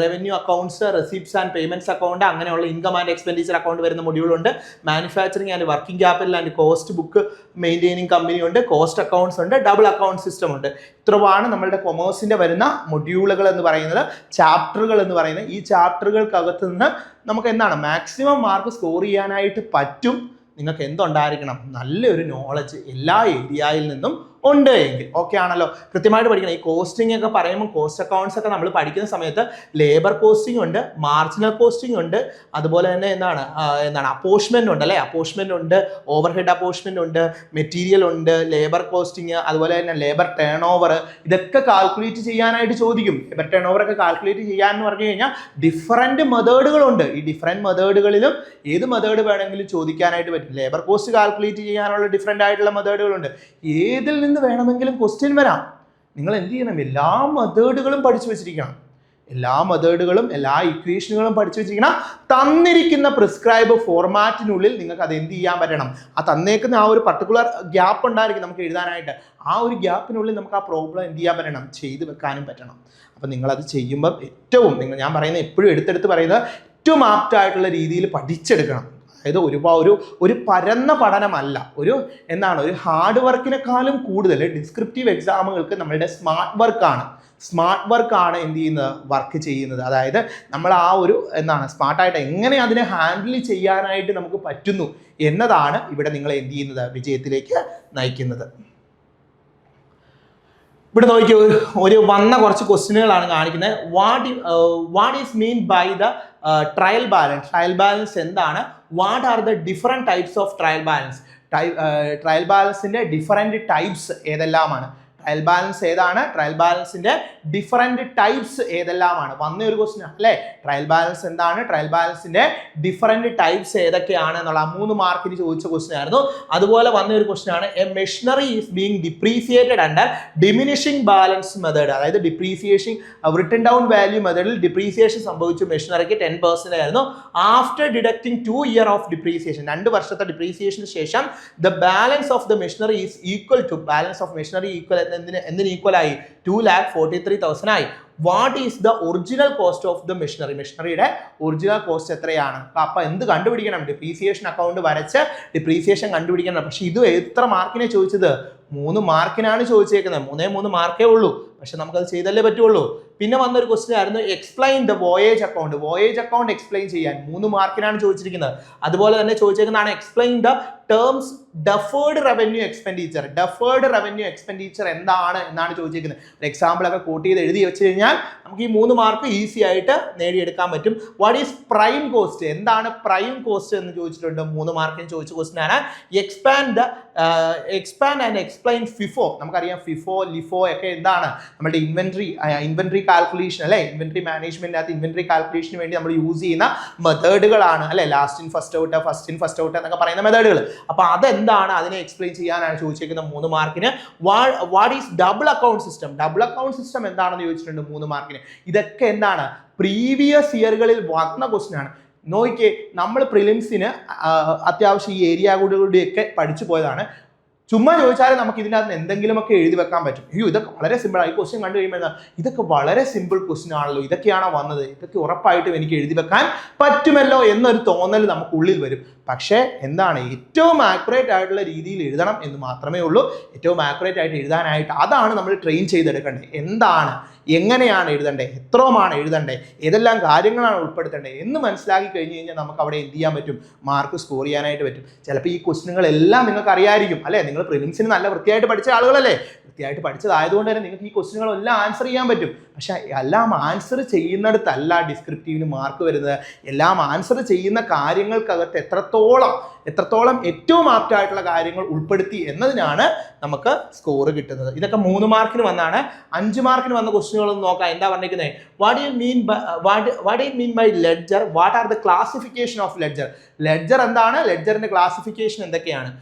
revenue accounts receipts and payments account അങ്ങനെയുള്ള ഇൻകം ആൻഡ് എക്സ്പെൻഡിച്ചർ അക്കൗണ്ട് വരുന്ന മൊഡ്യൂളുണ്ട് manufacturing and working capital and cost book maintaining company ഉണ്ട്. കോസ്റ്റ് അക്കൗണ്ട്സ് ഉണ്ട്. ഡബിൾ അക്കൗണ്ട് സിസ്റ്റം ഉണ്ട്. ഇത്രമാണ് നമ്മളുടെ കൊമേഴ്സിന്റെ വരുന്ന മൊഡ്യൂളുകൾ എന്ന് പറയുന്നത് ചാപ്റ്ററുകൾ എന്ന് പറയുന്നത്. ഈ ചാപ്റ്ററുകൾക്കകത്ത് നിന്ന് നമുക്ക് എന്താണ്? മാക്സിമം മാർക്ക് സ്കോർ ചെയ്യാനായിട്ട് പറ്റും. നിങ്ങൾക്ക് എന്തുണ്ടായിരിക്കണം? നല്ലൊരു നോളജ് എല്ലാ ഏരിയയിൽ നിന്നും ഉണ്ട് എങ്കിൽ. ഓക്കെ ആണല്ലോ. കൃത്യമായിട്ട് പഠിക്കണം. ഈ കോസ്റ്റിംഗ് ഒക്കെ പറയുമ്പോൾ കോസ്റ്റ് അക്കൗണ്ട്സ് ഒക്കെ നമ്മൾ പഠിക്കുന്ന സമയത്ത് ലേബർ കോസ്റ്റിംഗ് ഉണ്ട് മാർജിനൽ കോസ്റ്റിംഗ് ഉണ്ട് അതുപോലെ തന്നെ എന്താണ് എന്താണ് അപ്പോഷ്മെന്റ് ഉണ്ട് അല്ലേ? അപ്പോഷ്മെന്റ് ഉണ്ട് ഓവർ ഹെഡ് അപ്പോഷ്മെന്റ് ഉണ്ട് മെറ്റീരിയൽ ഉണ്ട് ലേബർ കോസ്റ്റിംഗ് അതുപോലെ തന്നെ ലേബർ ടേൺ ഓവർ ഇതൊക്കെ കാൽക്കുലേറ്റ് ചെയ്യാനായിട്ട് ചോദിക്കും. ലേബർ ടേൺ ഓവർ ഒക്കെ കാൽക്കുലേറ്റ് ചെയ്യാൻ എന്ന് പറഞ്ഞു കഴിഞ്ഞാൽ ഡിഫറന്റ് മെത്തേഡുകളുണ്ട് ഈ ഡിഫറന്റ് മെത്തേഡുകളിലും ഏത് മെത്തേഡ് വേണമെങ്കിലും ചോദിക്കാനായിട്ട് പറ്റും. ലേബർ കോസ്റ്റ് കാൽക്കുലേറ്റ് ചെയ്യാനുള്ള ഡിഫറന്റ് ആയിട്ടുള്ള മെത്തേഡുകളുണ്ട് ഏതിൽ നിന്ന് വേണമെങ്കിലും ക്വസ്റ്റ്യൻ വരാം. നിങ്ങൾ എന്ത് ചെയ്യണം? എല്ലാ മെത്തേഡുകളും പഠിച്ചു വെച്ചിരിക്കണം. എല്ലാ മെത്തേഡുകളും എല്ലാ ഇക്വേഷനുകളും പഠിച്ചു വെച്ചിരിക്കണം. തന്നിരിക്കുന്ന പ്രിസ്ക്രൈബ് ഫോർമാറ്റിനുള്ളിൽ നിങ്ങൾക്ക് അത് എന്ത് ചെയ്യാൻ പറ്റണം? ആ തന്നേക്കുന്ന ആ ഒരു പർട്ടിക്കുലർ ഗ്യാപ്പ് ഉണ്ടായിരിക്കും നമുക്ക് എഴുതാനായിട്ട്. ആ ഒരു ഗ്യാപ്പിനുള്ളിൽ നമുക്ക് ആ പ്രോബ്ലം എന്ത് ചെയ്യാൻ പറ്റണം? ചെയ്ത് വെക്കാനും പറ്റണം. അപ്പം നിങ്ങളത് ചെയ്യുമ്പോൾ ഏറ്റവും നിങ്ങൾ ഞാൻ പറയുന്നത് എപ്പോഴും എടുത്തെടുത്ത് പറയുന്നത് ഏറ്റവും ആപ്റ്റ് ആയിട്ടുള്ള രീതിയിൽ പഠിച്ചെടുക്കണം. അതായത് ഒരുപാട് ഒരു ഒരു പരന്ന പഠനമല്ല. ഒരു എന്താണ്? ഒരു ഹാർഡ് വർക്കിനെക്കാളും കൂടുതൽ ഡിസ്ക്രിപ്റ്റീവ് എക്സാമുകൾക്ക് നമ്മളുടെ സ്മാർട്ട് വർക്കാണ് സ്മാർട്ട് വർക്കാണ് എന്ത് ചെയ്യുന്നത്? വർക്ക് ചെയ്യുന്നത്. അതായത് നമ്മൾ ആ ഒരു എന്താണ്? സ്മാർട്ടായിട്ട് എങ്ങനെ അതിനെ ഹാൻഡിൽ ചെയ്യാനായിട്ട് നമുക്ക് പറ്റുന്നു എന്നതാണ് ഇവിടെ നിങ്ങൾ എന്ത് ചെയ്യുന്നത്? വിജയത്തിലേക്ക് നയിക്കുന്നത്. ഇവിടെ നോക്കിയോ ഒരു വന്ന കുറച്ച് ക്വസ്റ്റ്യനുകളാണ് കാണിക്കുന്നത്. What what is mean by the trial balance trial balance എന്താണ്? What are the different types of trial balance trial ബാലൻസിന്റെ different types ഏതെല്ലാമാണ്? ട്രയൽ ബാലൻസ് ഏതാണ്? ട്രയൽ ബാലൻസിന്റെ ഡിഫറെന്റ് ടൈപ്സ് ഏതെല്ലാമാണ്? വന്ന ഒരു ക്വസ്റ്റ്യൻ അല്ലേ? ട്രയൽ ബാലൻസ് എന്താണ്? ട്രയൽ ബാലൻസിന്റെ ഡിഫറെന്റ് ടൈപ്സ് ഏതൊക്കെയാണ് എന്നുള്ള മൂന്ന് മാർക്കിന് ചോദിച്ച ക്വസ്റ്റ്യൻ ആയിരുന്നു. അതുപോലെ വന്ന ഒരു ക്വസ്റ്റ്യൻ ആണ്. A machinery is being depreciated under diminishing balance method അതായത് ഡിപ്രീസിയേഷൻ റിട്ടേൺ ഡൗൺ വാല്യൂ മെത്തേഡിൽ ഡിപ്രീസിയേഷൻ സംഭവിച്ചു മെഷീനറിക്ക് ടെൻ പെർസെന്റ് ആയിരുന്നു. After deducting two year of depreciation രണ്ട് വർഷത്തെ ഡിപ്രീസിയേഷന് ശേഷം the balance of the machinery is equal to balance of machinery equal എന്തിന് എന്തിന് ഈക്വൽ ആയി? Two lakh forty three thousand ആയി. What is the original cost of the machinery മെഷീനറിയുടെ original cost എത്രയാണ്? അപ്പൊ എന്ത് കണ്ടുപിടിക്കണം? ഡിപ്രീസിയേഷൻ അക്കൗണ്ട് വരച്ച് ഡിപ്രീസിയേഷൻ കണ്ടുപിടിക്കണം. പക്ഷെ ഇത് എത്ര മാർക്കിനെ ചോദിച്ചത്? മൂന്ന് മാർക്കിനാണ് ചോദിച്ചേക്കുന്നത്. മൂന്നേ മൂന്ന് മാർക്കേ ഉള്ളൂ. പക്ഷെ നമുക്കത് ചെയ്തല്ലേ പറ്റുള്ളൂ. പിന്നെ വന്നൊരു ക്വസ്റ്റ്യൻ ആയിരുന്നു explain the voyage account voyage account explain ചെയ്യാൻ. മൂന്ന് മാർക്കിനാണ് ചോദിച്ചിരിക്കുന്നത്. അതുപോലെ തന്നെ ചോദിച്ചേക്കുന്നതാണ് explain the terms deferred revenue expenditure deferred revenue expenditure എന്താണ് എന്നാണ് ചോദിച്ചിരിക്കുന്നത്. ഒരു എക്സാമ്പിൾ ഒക്കെ കോട്ട് ചെയ്ത് എഴുതി വെച്ച് കഴിഞ്ഞാൽ നമുക്ക് ഈ മൂന്ന് മാർക്ക് ഈസി ആയിട്ട് നേടിയെടുക്കാൻ പറ്റും. വാട്ട് ഈസ് പ്രൈം കോസ്റ്റ് എന്താണ് പ്രൈം കോസ്റ്റ് എന്ന് ചോദിച്ചിട്ടുണ്ട്. മൂന്ന് മാർക്കിന് ചോദിച്ച ക്വസ്റ്റിനാണ് expand the expand and explain FIFO നമുക്കറിയാം ഫിഫോ ലിഫോ ഒക്കെ എന്താണ്? നമ്മുടെ ഇൻവെൻട്രി ഇൻവെൻട്രി കാൽക്കുലേഷൻ അല്ലെ? ഇൻവെന്ററി മാനേജ്മെന്റിനകത്ത് ഇൻവെൻട്രി കാൽക്കുലേഷന് വേണ്ടി നമ്മൾ യൂസ് ചെയ്യുന്ന മെത്തേഡുകളാണ് അല്ലെ? Last in first out first in first out എന്നൊക്കെ പറയുന്ന മെത്തേഡുകൾ അപ്പൊ അതെന്താണ്? അതിനെ എക്സ്പ്ലെയിൻ ചെയ്യാനാണ് ചോദിച്ചിരിക്കുന്ന മൂന്ന് മാർക്കിന് what is double account system double account system എന്താണെന്ന് ചോദിച്ചിട്ടുണ്ട് മൂന്ന് മാർക്കിന് ഇതൊക്കെ എന്താണ്? പ്രീവിയസ് ഇയറുകളിൽ വന്ന ക്വസ്റ്റ്യൻ ആണ്. നോക്കിയേ നമ്മൾ പ്രിലിംസിന് അത്യാവശ്യം ഈ ഏരിയ കൂടിയൊക്കെ പഠിച്ചു പോയതാണ്. ചുമ്മാ ചോദിച്ചാൽ നമുക്ക് ഇതിനകത്ത് എന്തെങ്കിലുമൊക്കെ എഴുതി വെക്കാൻ പറ്റും. അയ്യോ ഇതൊക്കെ വളരെ സിമ്പിൾ ഈ ക്വസ്റ്റ്യൻ കണ്ടു കഴിയുമ്പോൾ ഇതൊക്കെ വളരെ സിമ്പിൾ ക്വസ്റ്റ്യൻ ആണല്ലോ. ഇതൊക്കെയാണോ വന്നത്? ഇതൊക്കെ ഉറപ്പായിട്ടും എനിക്ക് എഴുതി വെക്കാൻ പറ്റുമല്ലോ എന്നൊരു തോന്നൽ നമുക്ക് ഉള്ളിൽ വരും. പക്ഷേ എന്താണ് ഏറ്റവും ആക്യുറേറ്റ് ആയിട്ടുള്ള രീതിയിൽ എഴുതണം എന്ന് മാത്രമേ ഉള്ളൂ. ഏറ്റവും ആക്യുറേറ്റ് ആയിട്ട് എഴുതാനായിട്ട് അതാണ് നമ്മൾ ട്രെയിൻ ചെയ്തെടുക്കേണ്ടത്. എന്താണ്? എങ്ങനെയാണ് എഴുതേണ്ടത് എത്രമാണ് എഴുതേണ്ടത് ഏതെല്ലാം കാര്യങ്ങളാണ് ഉൾപ്പെടുത്തേണ്ടത്? എന്ന് മനസ്സിലാക്കി കഴിഞ്ഞ് കഴിഞ്ഞാൽ നമുക്ക് അവിടെ എന്ത് ചെയ്യാൻ പറ്റും? മാർക്ക് സ്കോർ ചെയ്യാനായിട്ട് പറ്റും. ചിലപ്പോൾ ഈ ക്വസ്റ്റിനുകളെല്ലാം നിങ്ങൾക്ക് അറിയായിരിക്കും അല്ലേ? നിങ്ങൾ പ്രിലിംസിന് നല്ല വൃത്തിയായിട്ട് പഠിച്ച ആളുകളല്ലേ? വൃത്തിയായിട്ട് പഠിച്ചതായതുകൊണ്ട് തന്നെ നിങ്ങൾക്ക് ഈ ക്വസ്റ്റിനുകളെല്ലാം ആൻസർ ചെയ്യാൻ പറ്റും. പക്ഷേ എല്ലാം ആൻസർ ചെയ്യുന്നിടത്തല്ല ഡിസ്ക്രിപ്റ്റീവിന് മാർക്ക് വരുന്നത്. എല്ലാം ആൻസർ ചെയ്യുന്ന കാര്യങ്ങൾക്കകത്ത് എത്രത്തോളം എത്രത്തോളം ഏറ്റവും ആപ്റ്റ് ആയിട്ടുള്ള കാര്യങ്ങൾ ഉൾപ്പെടുത്തി എന്നതിനാണ് നമുക്ക് സ്കോർ കിട്ടുന്നത്. ഇതൊക്കെ മൂന്ന് മാർക്കിന് വന്നാണ്. അഞ്ച് മാർക്കിന് വന്ന ക്വസ്റ്റിനുകളൊന്നും നോക്കാം. എന്താ പറഞ്ഞിരിക്കുന്നത് what you mean what you mean by ledger what are the classification of ledger ledger എന്താണ്? ലെഡ്ജറിന്റെ ക്ലാസിഫിക്കേഷൻ എന്തൊക്കെയാണ്?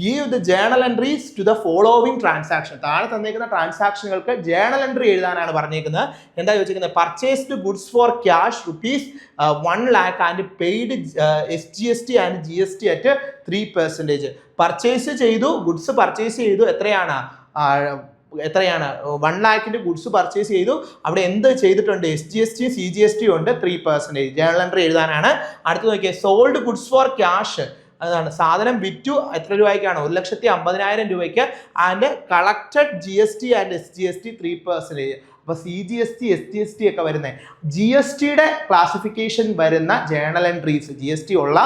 Give the journal entries to the following transaction താഴെ തന്നേക്കുന്ന ട്രാൻസാക്ഷനുകൾക്ക് ജേണൽ എൻട്രി എഴുതാനാണ് പറഞ്ഞേക്കുന്നത്. എന്താ ചോദിച്ചിരിക്കുന്നത്? Purchased goods for cash rupees one lakh and paid S G S T and G S T at three percentage purchase ചെയ്തു goods purchase ചെയ്തു എത്രയാണ്? എത്രയാണ്? വൺ ലാക്കിന്റെ ഗുഡ്സ് പർച്ചേസ് ചെയ്തു. അവിടെ എന്ത് ചെയ്തിട്ടുണ്ട്? S G S T C G S T ഉണ്ട് three percentage journal entry എഴുതാനാണ്. അടുത്ത് നോക്കിയാൽ സോൾഡ് ഗുഡ്സ് ഫോർ ക്യാഷ് അതാണ്. സാധനം വിറ്റു എത്ര രൂപയ്ക്കാണ്? ഒരു ലക്ഷത്തി അമ്പതിനായിരം രൂപയ്ക്ക് and collected G S T and S G S T three percentage അപ്പോൾ C G S T S T S T ഒക്കെ വരുന്നത് ജി എസ് ടിയുടെ ക്ലാസിഫിക്കേഷൻ വരുന്ന journal entries G S T ഉള്ള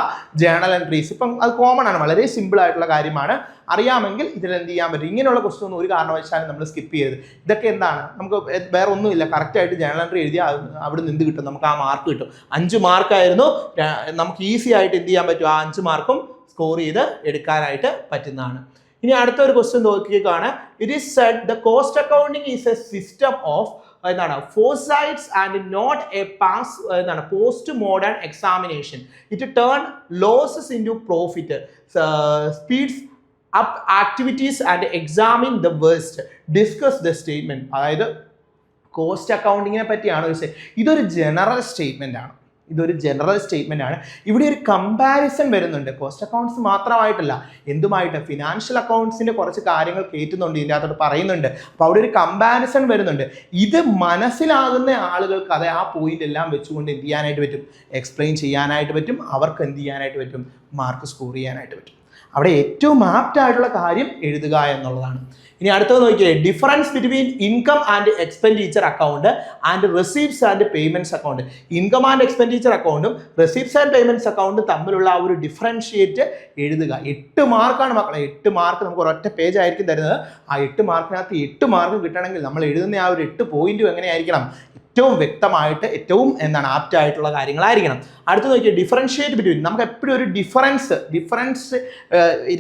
ജേണൽ എൻട്രീസ് ഇപ്പം അത് കോമൺ ആണ് വളരെ സിമ്പിൾ ആയിട്ടുള്ള കാര്യമാണ്. അറിയാമെങ്കിൽ ഇതിൽ എന്ത് ചെയ്യാൻ പറ്റും? ഇങ്ങനെയുള്ള ക്വസ്റ്റൻ ഒന്നും ഒരു കാരണവശാലും നമ്മൾ സ്കിപ്പ് ചെയ്യരുത്. ഇതൊക്കെ എന്താണ്? നമുക്ക് വേറെ ഒന്നുമില്ല. കറക്റ്റായിട്ട് ജേണൽ എൻട്രി എഴുതി അവിടെ നിന്ന് കിട്ടും? നമുക്ക് ആ മാർക്ക് കിട്ടും. അഞ്ച് മാർക്കായിരുന്നു നമുക്ക് ഈസി ആയിട്ട് എന്ത് ചെയ്യാൻ പറ്റും? ആ അഞ്ച് മാർക്കും സ്കോർ ചെയ്ത് എടുക്കാനായിട്ട് പറ്റുന്നതാണ്. ഇനി അടുത്ത ഒരു question നോക്കിയേക്കാണ് it is said the cost accounting is a system of എന്താണ് foresights and not a pass എന്താണ് post mortem examination it turn losses in to profit speeds up activities and examine the waste discuss the statement അതായത് cost അക്കൗണ്ടിങ്ങിനെ പറ്റിയാണ് ഇതൊരു general statement ആണ്. ഇതൊരു general statement ആണ്. ഇവിടെ ഒരു കമ്പാരിസൺ വരുന്നുണ്ട്. കോസ്റ്റ് അക്കൗണ്ട്സ് മാത്രമായിട്ടല്ല എന്തുമായിട്ട്? ഫിനാൻഷ്യൽ അക്കൗണ്ട്സിന്റെ കുറച്ച് കാര്യങ്ങൾ കയറ്റുന്നുണ്ട് ഇതിന്റെ അകത്തോട്ട് പറയുന്നുണ്ട്. അപ്പോൾ അവിടെ ഒരു കമ്പാരിസൺ വരുന്നുണ്ട്. ഇത് മനസ്സിലാകുന്ന ആളുകൾക്ക് അത് ആ പോയിന്റ് എല്ലാം വെച്ചുകൊണ്ട് എന്ത് ചെയ്യാനായിട്ട് പറ്റും? എക്സ്പ്ലെയിൻ ചെയ്യാനായിട്ട് പറ്റും. അവർക്ക് എന്ത് ചെയ്യാനായിട്ട് പറ്റും? മാർക്ക് സ്കോർ ചെയ്യാനായിട്ട് പറ്റും. അവിടെ ഏറ്റവും ആപ്റ്റ് ആയിട്ടുള്ള കാര്യം എഴുതുക എന്നുള്ളതാണ്. ഇനി അടുത്തത് നോക്കിയേ difference between income and expenditure account and receipts and payments account income and expenditure അക്കൗണ്ടും റെസീപ്സ് ആൻഡ് പേയ്മെന്റ്സ് അക്കൗണ്ടും തമ്മിലുള്ള ആ ഒരു ഡിഫറൻഷിയേറ്റ് എഴുതുക. എട്ട് മാർക്കാണ് മക്കളെ. എട്ട് മാർക്ക് നമുക്ക് ഒരൊറ്റ പേജ് ആയിരിക്കും തരുന്നത്. ആ എട്ട് മാർക്കിനകത്ത് എട്ട് മാർക്ക് കിട്ടണമെങ്കിൽ നമ്മൾ എഴുതുന്ന ആ ഒരു എട്ട് പോയിന്റും എങ്ങനെയായിരിക്കണം? ഏറ്റവും വ്യക്തമായിട്ട് ഏറ്റവും എന്താണ് ആപ്റ്റ് ആയിട്ടുള്ള കാര്യങ്ങളായിരിക്കണം. അടുത്ത് നോക്കിയാൽ ഡിഫറൻഷിയേറ്റ് ബിറ്റ്വീൻ നമുക്ക് എപ്പോഴും ഒരു ഡിഫറൻസ് ഡിഫറൻസ്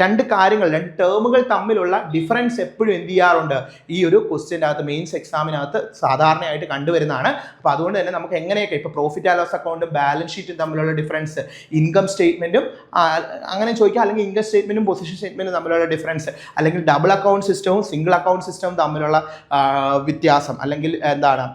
രണ്ട് കാര്യങ്ങൾ രണ്ട് ടേമുകൾ തമ്മിലുള്ള ഡിഫറൻസ് എപ്പോഴും എന്ത് ചെയ്യാറുണ്ട്? ഈ ഒരു ക്വസ്റ്റ്യന്റെ അകത്ത് മെയിൻസ് എക്സാമിനകത്ത് സാധാരണയായിട്ട് കണ്ടുവരുന്നതാണ്. അപ്പോൾ അതുകൊണ്ട് തന്നെ നമുക്ക് എങ്ങനെയൊക്കെ ഇപ്പോൾ പ്രോഫിറ്റ് ആൻഡ് ലോസ് അക്കൗണ്ടും ബാലൻസ് ഷീറ്റും തമ്മിലുള്ള ഡിഫറൻസ് ഇൻകം സ്റ്റേറ്റ്മെന്റും അങ്ങനെ ചോദിക്കുക അല്ലെങ്കിൽ ഇൻകം സ്റ്റേറ്റ്മെന്റും പൊസിഷൻ സ്റ്റേറ്റ്മെന്റും തമ്മിലുള്ള ഡിഫറൻസ് അല്ലെങ്കിൽ ഡബിൾ അക്കൗണ്ട് സിസ്റ്റവും സിംഗിൾ അക്കൗണ്ട് സിസ്റ്റവും തമ്മിലുള്ള വ്യത്യാസം അല്ലെങ്കിൽ എന്താണ്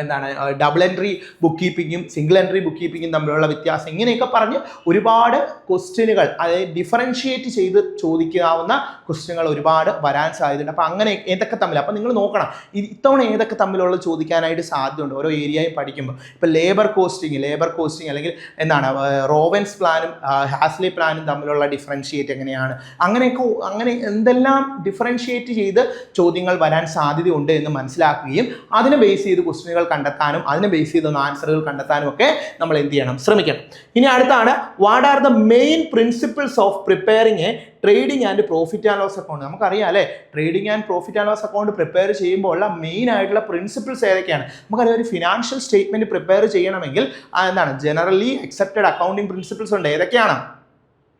എന്താണ് ഡബിൾ എൻട്രി ബുക്ക് കീപ്പിങ്ങും സിംഗിൾ എൻട്രി ബുക്ക് കീപ്പിങ്ങും തമ്മിലുള്ള വ്യത്യാസം. ഇങ്ങനെയൊക്കെ പറഞ്ഞ് ഒരുപാട് ക്വസ്റ്റ്യനുകൾ അതായത് ഡിഫറൻഷിയേറ്റ് ചെയ്ത് ചോദിക്കാവുന്ന ക്വസ്റ്റ്യനുകൾ ഒരുപാട് വരാൻ സാധ്യതയുണ്ട്. അപ്പോൾ അങ്ങനെ ഏതൊക്കെ തമ്മിൽ അപ്പോൾ നിങ്ങൾ നോക്കണം. ഇത് ഇത്തവണ ഏതൊക്കെ തമ്മിലുള്ള ചോദിക്കാനായിട്ട് സാധ്യതയുണ്ട്? ഓരോ ഏരിയയും പഠിക്കുമ്പോൾ. ഇപ്പോൾ ലേബർ കോസ്റ്റിംഗ് ലേബർ കോസ്റ്റിംഗ് അല്ലെങ്കിൽ എന്താണ് റോവൻസ് പ്ലാനും ഹാസ്ലി പ്ലാനും തമ്മിലുള്ള ഡിഫറൻഷിയേറ്റ് എങ്ങനെയാണ്? അങ്ങനെയൊക്കെ അങ്ങനെ എന്തെല്ലാം ഡിഫറൻഷിയേറ്റ് ചെയ്ത് ചോദ്യങ്ങൾ വരാൻ സാധ്യതയുണ്ട് എന്ന് മനസ്സിലാക്കുകയും അതിനെ ബേസ് ചെയ്ത് ക്വസ്റ്റ്യനുകൾ കണ്ടെത്താനും അതിനെ ബേസ് ചെയ്ത് ആൻസറുകൾ കണ്ടെത്താനും ഒക്കെ നമ്മൾ എന്ത് ചെയ്യണം? ശ്രമിക്കണം. ഇനി അടുത്താണ് what are the main principles of preparing a trading and profit and loss account നമുക്കറിയാം അല്ലേ? Trading and profit and loss account prepare ചെയ്യുമ്പോൾ ഉള്ള മെയിൻ ആയിട്ടുള്ള പ്രിൻസിപ്പിൾസ് ഏതൊക്കെയാണ്? നമുക്കറിയാം ഒരു ഫിനാൻഷ്യൽ സ്റ്റേറ്റ്മെന്റ് പ്രിപ്പയർ ചെയ്യണമെങ്കിൽ എന്താണ്? ജനറലി അക്സെപ്റ്റഡ് അക്കൗണ്ടിങ് പ്രിൻസിപ്പിൾസ് ഉണ്ട്. ഏതൊക്കെയാണ്?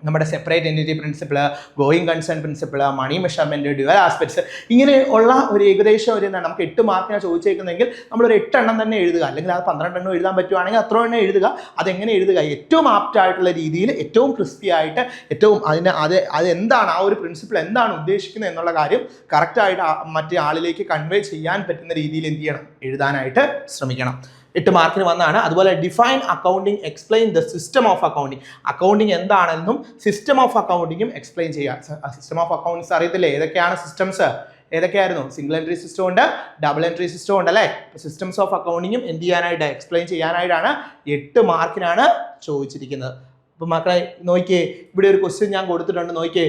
നമ്മുടെ separate entity principle going concern principle money measurement dual aspects ഇങ്ങനെയുള്ള ഒരു ഏകദേശം ഒരു എന്താണ് നമുക്ക് എട്ട് മാർക്കിനാണ് ചോദിച്ചേക്കുന്നതെങ്കിൽ നമ്മളൊരു എട്ടെണ്ണം തന്നെ എഴുതുക. അല്ലെങ്കിൽ അത് പന്ത്രണ്ടെണ്ണം എഴുതാൻ പറ്റുവാണെങ്കിൽ അത്ര എണ്ണം എഴുതുക. അതെങ്ങനെ എഴുതുക? ഏറ്റവും ആപ്റ്റ് ആയിട്ടുള്ള രീതിയിൽ ഏറ്റവും ക്രിസ്പി ആയിട്ട് ഏറ്റവും അതിന് അത് അത് എന്താണ് ആ ഒരു പ്രിൻസിപ്പിൾ എന്താണ് ഉദ്ദേശിക്കുന്നത് എന്നുള്ള കാര്യം കറക്റ്റായിട്ട് മറ്റേ ആളിലേക്ക് കൺവേ ചെയ്യാൻ പറ്റുന്ന രീതിയിൽ എന്ത് ചെയ്യണം? എഴുതാനായിട്ട് ശ്രമിക്കണം. എട്ട് മാർക്കിന് വന്നാണ്. അതുപോലെ define accounting explain the system of accounting accounting എന്താണെന്നും സിസ്റ്റം ഓഫ് അക്കൗണ്ടിങ്ങും എക്സ്പ്ലെയിൻ ചെയ്യുക സിസ്റ്റം ഓഫ് അക്കൗണ്ട്സ് അറിയത്തില്ലേ? ഏതൊക്കെയാണ് സിസ്റ്റംസ് ഏതൊക്കെയായിരുന്നു? സിംഗിൾ എൻട്രി സിസ്റ്റം ഉണ്ട് ഡബിൾ എൻട്രി സിസ്റ്റം ഉണ്ട് അല്ലേ? സിസ്റ്റംസ് ഓഫ് അക്കൗണ്ടിങ്ങും എന്ത് ചെയ്യാനായിട്ട് എക്സ്പ്ലെയിൻ ചെയ്യാനായിട്ടാണ് എട്ട് മാർക്കിനാണ് ചോദിച്ചിരിക്കുന്നത്. അപ്പം മക്കളെ നോക്കിയേ ഇവിടെ ഒരു ക്വസ്റ്റ്യൻ ഞാൻ കൊടുത്തിട്ടുണ്ട്. നോക്കിയേ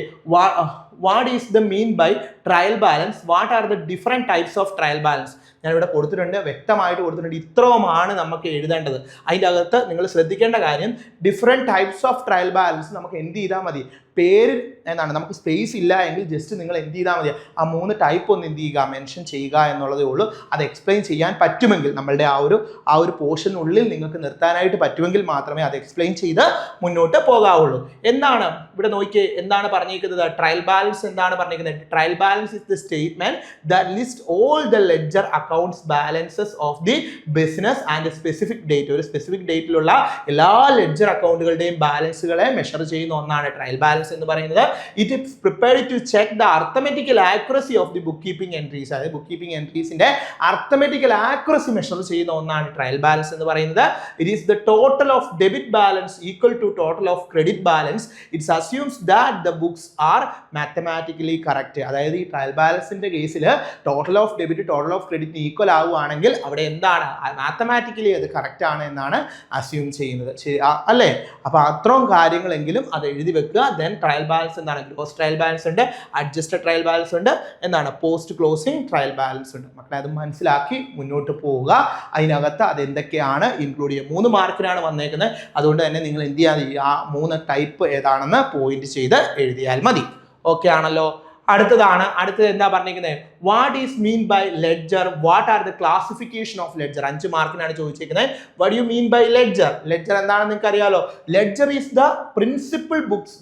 what is the mean by trial balance what are the different types of trial balance ഞാൻ ഇവിടെ കൊടുത്തിട്ടുണ്ട് വ്യക്തമായിട്ട് കൊടുത്തിട്ടുണ്ട്. ഇത്രയുമാണ് നമുക്ക് എഴുതേണ്ടത്. അതിന്റെ അകത്ത് നിങ്ങൾ ശ്രദ്ധിക്കേണ്ട കാര്യം different types of trial balance നമുക്ക് എന്ത് ചെയ്താൽ മതി? പേര് എന്നാണ്. നമുക്ക് സ്പേസ് ഇല്ല എങ്കിൽ ജസ്റ്റ് നിങ്ങൾ എന്ത് ചെയ്താൽ മതി. ആ മൂന്ന് ടൈപ്പ് ഒന്ന് എന്ത് ചെയ്യുക? മെൻഷൻ ചെയ്യുക എന്നുള്ളതേ ഉള്ളൂ. അത് എക്സ്പ്ലെയിൻ ചെയ്യാൻ പറ്റുമെങ്കിൽ നമ്മളുടെ ആ ഒരു ആ ഒരു പോർഷനുള്ളിൽ നിങ്ങൾക്ക് നിർത്താനായിട്ട് പറ്റുമെങ്കിൽ മാത്രമേ അത് എക്സ്പ്ലെയിൻ ചെയ്ത് മുന്നോട്ട് പോകാവുള്ളൂ. എന്താണ്? ഇവിടെ നോക്കിയേ എന്താണ് പറഞ്ഞിരിക്കുന്നത്? ട്രയൽ ബാലൻസ് എന്താണ് പറഞ്ഞിരിക്കുന്നത്? Trial balance is the statement the list all the ledger accounts balances of the business and specific date ഒരു സ്പെസിഫിക് ഡേറ്റിലുള്ള എല്ലാ ലെഡ്ജർ അക്കൗണ്ടുകളുടെയും ബാലൻസുകളെ മെഷർ ചെയ്യുന്ന ഒന്നാണ് ട്രയൽ ബാലൻസ് എന്ന് പറയുന്നത് it is prepared to check the arithmetical accuracy of the book keeping entries അതായത് book keeping എൻട്രീസിന്റെ arithmetical accuracy measure ചെയ്യുന്ന ഒന്നാണ് ട്രയൽ ബാലൻസ് എന്ന് പറയുന്നത്. It is the total of debit balance equal to total of credit balance it's assumes that the books are mathematically correct അതായത് ഈ trial ബാലൻസിന്റെ കേസിൽ total of debit total of credit equal ആവുകയാണെങ്കിൽ അവിടെ എന്താണ്? Mathematically അത് കറക്റ്റ് ആണ് എന്നാണ് അസ്യൂം ചെയ്യുന്നത്. ശരി അല്ലേ? അപ്പൊ അത്രയും കാര്യങ്ങളെങ്കിലും അത് എഴുതി വെക്കുക. ദെൻ ട്രയൽ ബാലൻസ് എന്താണ്? ഗ്രോസ് ട്രയൽ ബാലൻസ് ഉണ്ട് അഡ്ജസ്റ്റഡ് ട്രയൽ ബാലൻസ് ഉണ്ട് എന്താണ്? പോസ്റ്റ് ക്ലോസിംഗ് ട്രയൽ ബാലൻസ് ഉണ്ട്. മക്കളെ അത് മനസ്സിലാക്കി മുന്നോട്ട് പോവുക. അതിനകത്ത് അത് എന്തൊക്കെയാണ് ഇൻക്ലൂഡ് ചെയ്യുക? മൂന്ന് മാർക്കിനാണ് വന്നേക്കുന്നത്. അതുകൊണ്ട് തന്നെ നിങ്ങൾ എന്ത് ചെയ്യാതെ ആ മൂന്ന് ടൈപ്പ് ഏതാണെന്ന് പോയിന്റ് ചെയ്ത് എഴുതിയാൽ മതി. ഓക്കെ ആണല്ലോ? അടുത്തതാണ്. അടുത്തത് എന്താ പറഞ്ഞിരിക്കുന്നത്? What is mean by ledger what are the classification of ledger അഞ്ച് മാർക്കിനാണ് ചോദിച്ചിരിക്കുന്നത് what you mean by ledger ledger എന്താണെന്ന് നിങ്ങൾക്ക് അറിയാലോ ledger is the principal books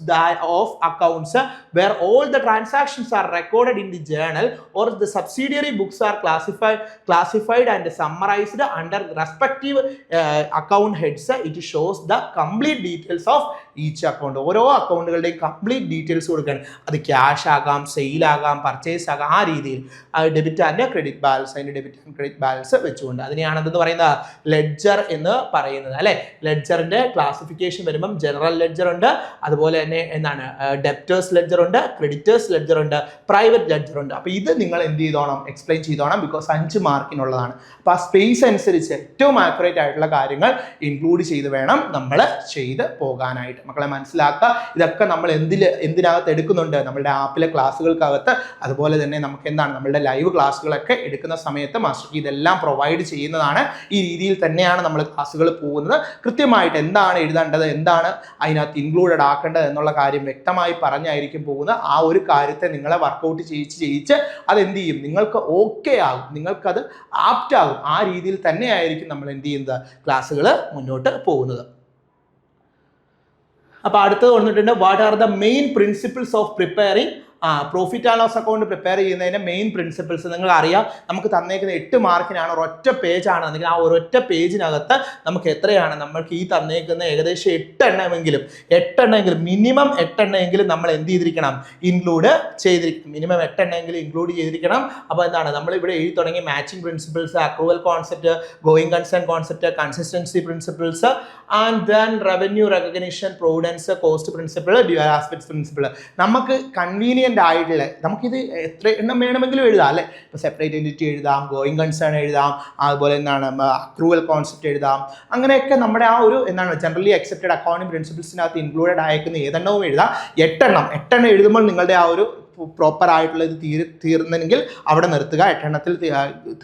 of accounts where all the transactions are recorded in the journal or the subsidiary books are classified classified and summarised under respective account heads it shows the complete details of each account ഓരോ അക്കൗണ്ടുകളുടെയും complete details കൊടുക്കുകയാണ് അത് cash ആകാം sale ആകാം purchase ആകാം. ആ രീതിയിൽ. Debit and credit balance അതിന്റെ ഡെബിറ്റ് ആൻഡ് ക്രെഡിറ്റ് ബാലൻസ് വെച്ചുകൊണ്ട് അതിനെയാണ് എന്തെന്ന് പറയുന്നത്? ലെഡ്ജർ എന്ന് പറയുന്നത്. അല്ലെ? ലെഡ്ജറിന്റെ ക്ലാസിഫിക്കേഷൻ വരുമ്പം ജനറൽ ലെഡ്ജർ ഉണ്ട്. അതുപോലെ തന്നെ എന്താണ്? ഡെപ്റ്റേഴ്സ് ലെഡ്ജർ ഉണ്ട് ക്രെഡിറ്റേഴ്സ് ലെഡ്ജർ ഉണ്ട് പ്രൈവറ്റ് ലെഡ്ജർ ഉണ്ട്. അപ്പോൾ ഇത് നിങ്ങൾ എന്ത് ചെയ്തോണം? എക്സ്പ്ലെയിൻ ചെയ്തോണം ബിക്കോസ് അഞ്ച് മാർക്കിനുള്ളതാണ്. അപ്പോൾ ആ സ്പേസ് അനുസരിച്ച് ഏറ്റവും ആക്യുറേറ്റ് ആയിട്ടുള്ള കാര്യങ്ങൾ ഇൻക്ലൂഡ് ചെയ്ത് വേണം നമ്മൾ ചെയ്ത് പോകാനായിട്ട്. മക്കളെ മനസ്സിലാക്കുക ഇതൊക്കെ നമ്മൾ എന്തിൽ എന്തിനകത്ത് എടുക്കുന്നുണ്ട്? നമ്മളുടെ ആപ്പിലെ ക്ലാസ്സുകൾക്കകത്ത് അതുപോലെ തന്നെ നമുക്ക് എന്താണ്? നമ്മളുടെ ലൈവ് ക്ലാസ്സുകളൊക്കെ എടുക്കുന്ന സമയത്ത് മാസ്റ്റർ ഇതെല്ലാം പ്രൊവൈഡ് ചെയ്യുന്നതാണ് ഈ രീതിയിൽ തന്നെയാണ് നമ്മൾ ക്ലാസ്സുകൾ പോകുന്നത്. കൃത്യമായിട്ട് എന്താണ് എഴുതേണ്ടത് എന്താണ് അതിനകത്ത് ഇൻക്ലൂഡഡ് ആക്കേണ്ടത് എന്നുള്ള കാര്യം വ്യക്തമായി പറഞ്ഞായിരിക്കും പോകുന്നത്. ആ ഒരു കാര്യത്തെ നിങ്ങളെ വർക്കൗട്ട് ചെയ്യിച്ച് ചെയ്യിച്ച് അതെന്ത് ചെയ്യും? നിങ്ങൾക്ക് ഓക്കെ ആകും. നിങ്ങൾക്കത് ആപ്റ്റ് ആകും. ആ രീതിയിൽ തന്നെയായിരിക്കും നമ്മൾ എന്ത് ചെയ്യുന്നത്? ക്ലാസ്സുകൾ മുന്നോട്ട് പോകുന്നത്. അപ്പോൾ അടുത്തത് വന്നിട്ടുണ്ട് what are the main principles of preparing a profit and loss account prepare ചെയ്യുന്നതിന്റെ മെയിൻ പ്രിൻസിപ്പിൾസ് നിങ്ങൾ അറിയാം നമുക്ക് തന്നേക്കുന്ന എട്ട് മാർക്കിനാണ് ഒരൊറ്റ പേജാണ് അല്ലെങ്കിൽ ആ ഒരൊറ്റ പേജിനകത്ത് നമുക്ക് എത്രയാണ് നമ്മൾക്ക് ഈ തന്നേക്കുന്ന ഏകദേശം എട്ടെണ്ണമെങ്കിലും എട്ടെണ്ണമെങ്കിലും മിനിമം എട്ടെണ്ണമെങ്കിലും നമ്മൾ എന്ത് ചെയ്തിരിക്കണം? ഇൻക്ലൂഡ് ചെയ്തിരിക്കണം. മിനിമം എട്ടെണ്ണമെങ്കിലും ഇൻക്ലൂഡ് ചെയ്തിരിക്കണം. അപ്പോൾ എന്താണ്? നമ്മൾ ഇവിടെ എഴുതി തുടങ്ങി matching principles accrual concept going concern concept consistency principles and then revenue recognition providence cost principle dual aspects principle നമുക്ക് കൺവീനിയന്റ് ആയിട്ടുള്ള നമുക്കിത് എത്ര എണ്ണം വേണമെങ്കിലും എഴുതാം അല്ലേ? ഇപ്പോൾ സെപ്പറേറ്റ് എന്റിറ്റി എഴുതാം ഗോയിങ് കൺസേൺ എഴുതാം അതുപോലെ എന്താണ് അക്രൂവൽ കോൺസെപ്റ്റ് എഴുതാം. അങ്ങനെയൊക്കെ നമ്മുടെ ആ ഒരു എന്താണ് ജനറലി അക്സെപ്റ്റഡ് അക്കൗണ്ടിങ് പ്രിൻസിപ്പിൾസിനകത്ത് ഇൻക്ലൂഡഡ് ആയിരിക്കുന്ന ഏതെണ്ണവും എഴുതാം. എട്ടെണ്ണം എട്ടെണ്ണം എഴുതുമ്പോൾ നിങ്ങളുടെ ആ ഒരു പ്രോപ്പർ ആയിട്ടുള്ള ഇത് തീർ തീർന്നെങ്കിൽ അവിടെ നിർത്തുക. എട്ടെണ്ണത്തിൽ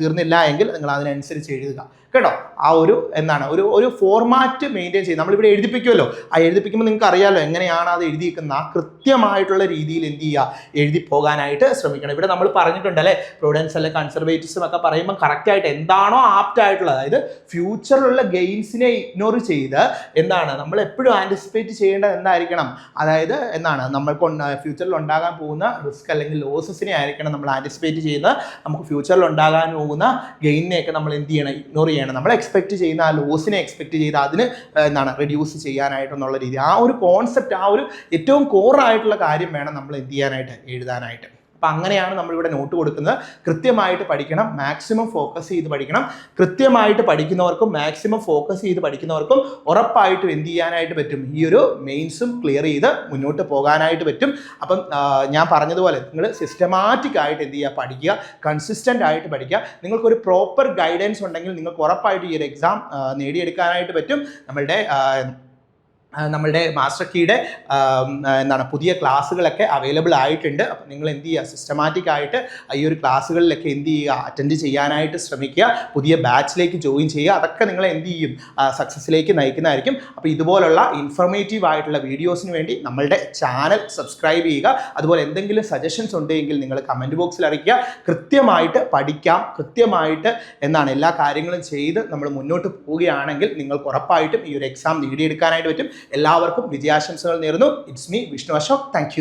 തീർന്നില്ല എങ്കിൽ നിങ്ങൾ അതിനനുസരിച്ച് എഴുതുക. കേട്ടോ? ആ ഒരു എന്താണ്? ഒരു ഒരു ഫോർമാറ്റ് മെയിന്റെയിൻ ചെയ്ത് നമ്മളിവിടെ എഴുതിപ്പിക്കുമല്ലോ ആ എഴുതിപ്പിക്കുമ്പോൾ നിങ്ങൾക്ക് അറിയാമല്ലോ എങ്ങനെയാണ് അത് എഴുതിയിരിക്കുന്ന ആ കൃത്യമായിട്ടുള്ള രീതിയിൽ എന്ത് ചെയ്യുക? എഴുതി പോകാനായിട്ട് ശ്രമിക്കണം. ഇവിടെ നമ്മൾ പറഞ്ഞിട്ടുണ്ട് അല്ലേ? പ്രൊഡൻസ് അല്ലെ കൺസർവേറ്റീവ്സും ഒക്കെ പറയുമ്പോൾ കറക്റ്റായിട്ട് എന്താണോ ആപ്റ്റ് ആയിട്ടുള്ളത്. അതായത് ഫ്യൂച്ചറിലുള്ള ഗെയിംസിനെ ഇഗ്നോർ ചെയ്ത് എന്താണ്? നമ്മൾ എപ്പോഴും ആന്റിസിപ്പേറ്റ് ചെയ്യേണ്ടത് എന്തായിരിക്കണം? അതായത് എന്താണ്? നമ്മൾക്ക് ഫ്യൂച്ചറിൽ ഉണ്ടാകാൻ പോകുന്ന റിസ്ക് അല്ലെങ്കിൽ ലോസസിനെ ആയിരിക്കണം നമ്മൾ ആന്റിസിപ്പേറ്റ് ചെയ്യുന്നത്. നമുക്ക് ഫ്യൂച്ചറിൽ ഉണ്ടാകാൻ പോകുന്ന ഗെയിനിനെയൊക്കെ നമ്മൾ എന്ത് ചെയ്യണം? ഇഗ്നോർ ചെയ്യണം. നമ്മൾ എക്സ്പെക്ട് ചെയ്യുന്ന ആ ലോസിനെ എക്സ്പെക്ട് ചെയ്ത് അതിന് എന്താണ് റെഡ്യൂസ് ചെയ്യാനായിട്ടെന്നുള്ള രീതി. ആ ഒരു കോൺസെപ്റ്റ് ആ ഒരു ഏറ്റവും കോറായിട്ടുള്ള കാര്യം വേണം നമ്മൾ എന്ത് ചെയ്യാനായിട്ട് എഴുതാനായിട്ട്. അപ്പം അങ്ങനെയാണ് നമ്മളിവിടെ നോട്ട് കൊടുക്കുന്നത്. കൃത്യമായിട്ട് പഠിക്കണം മാക്സിമം ഫോക്കസ് ചെയ്ത് പഠിക്കണം. കൃത്യമായിട്ട് പഠിക്കുന്നവർക്കും മാക്സിമം ഫോക്കസ് ചെയ്ത് പഠിക്കുന്നവർക്കും ഉറപ്പായിട്ടും എന്ത് ചെയ്യാനായിട്ട് പറ്റും? ഈ ഒരു മെയിൻസും ക്ലിയർ ചെയ്ത് മുന്നോട്ട് പോകാനായിട്ട് പറ്റും. അപ്പം ഞാൻ പറഞ്ഞതുപോലെ നിങ്ങൾ സിസ്റ്റമാറ്റിക് ആയിട്ട് എന്ത് ചെയ്യുക? പഠിക്കുക കൺസിസ്റ്റന്റ് ആയിട്ട് പഠിക്കുക. നിങ്ങൾക്കൊരു പ്രോപ്പർ ഗൈഡൻസ് ഉണ്ടെങ്കിൽ നിങ്ങൾക്ക് ഉറപ്പായിട്ട് ഈ ഒരു എക്സാം നേടിയെടുക്കാനായിട്ട് പറ്റും. നമ്മളുടെ നമ്മളുടെ മാസ്റ്റർ കീയുടെ എന്താണ് പുതിയ ക്ലാസ്സുകളൊക്കെ അവൈലബിൾ ആയിട്ടുണ്ട്. അപ്പോൾ നിങ്ങൾ എന്ത് ചെയ്യുക സിസ്റ്റമാറ്റിക് ആയിട്ട് ഈ ഒരു ക്ലാസ്സുകളിലൊക്കെ എന്ത് ചെയ്യുക അറ്റൻഡ് ചെയ്യാനായിട്ട് ശ്രമിക്കുക പുതിയ ബാച്ചിലേക്ക് ജോയിൻ ചെയ്യുക അതൊക്കെ നിങ്ങളെ എന്ത് ചെയ്യും? സക്സസ്സിലേക്ക് നയിക്കുന്നതായിരിക്കും. അപ്പോൾ ഇതുപോലുള്ള ഇൻഫർമേറ്റീവ് ആയിട്ടുള്ള വീഡിയോസിന് വേണ്ടി നമ്മളുടെ ചാനൽ സബ്സ്ക്രൈബ് ചെയ്യുക. അതുപോലെ എന്തെങ്കിലും സജഷൻസ് ഉണ്ടെങ്കിൽ നിങ്ങൾ കമന്റ് ബോക്സിൽ അറിയിക്കുക. കൃത്യമായിട്ട് പഠിക്കാം. കൃത്യമായിട്ട് എന്താണ് എല്ലാ കാര്യങ്ങളും ചെയ്ത് നമ്മൾ മുന്നോട്ട് പോവുകയാണെങ്കിൽ നിങ്ങൾക്ക് ഉറപ്പായിട്ടും ഈ ഒരു എക്സാം നേടിയെടുക്കാനായിട്ട് പറ്റും. എല്ലാവർക്കും വിജയാശംസകൾ നേരുന്നു. It's me Vishnu Ashok thank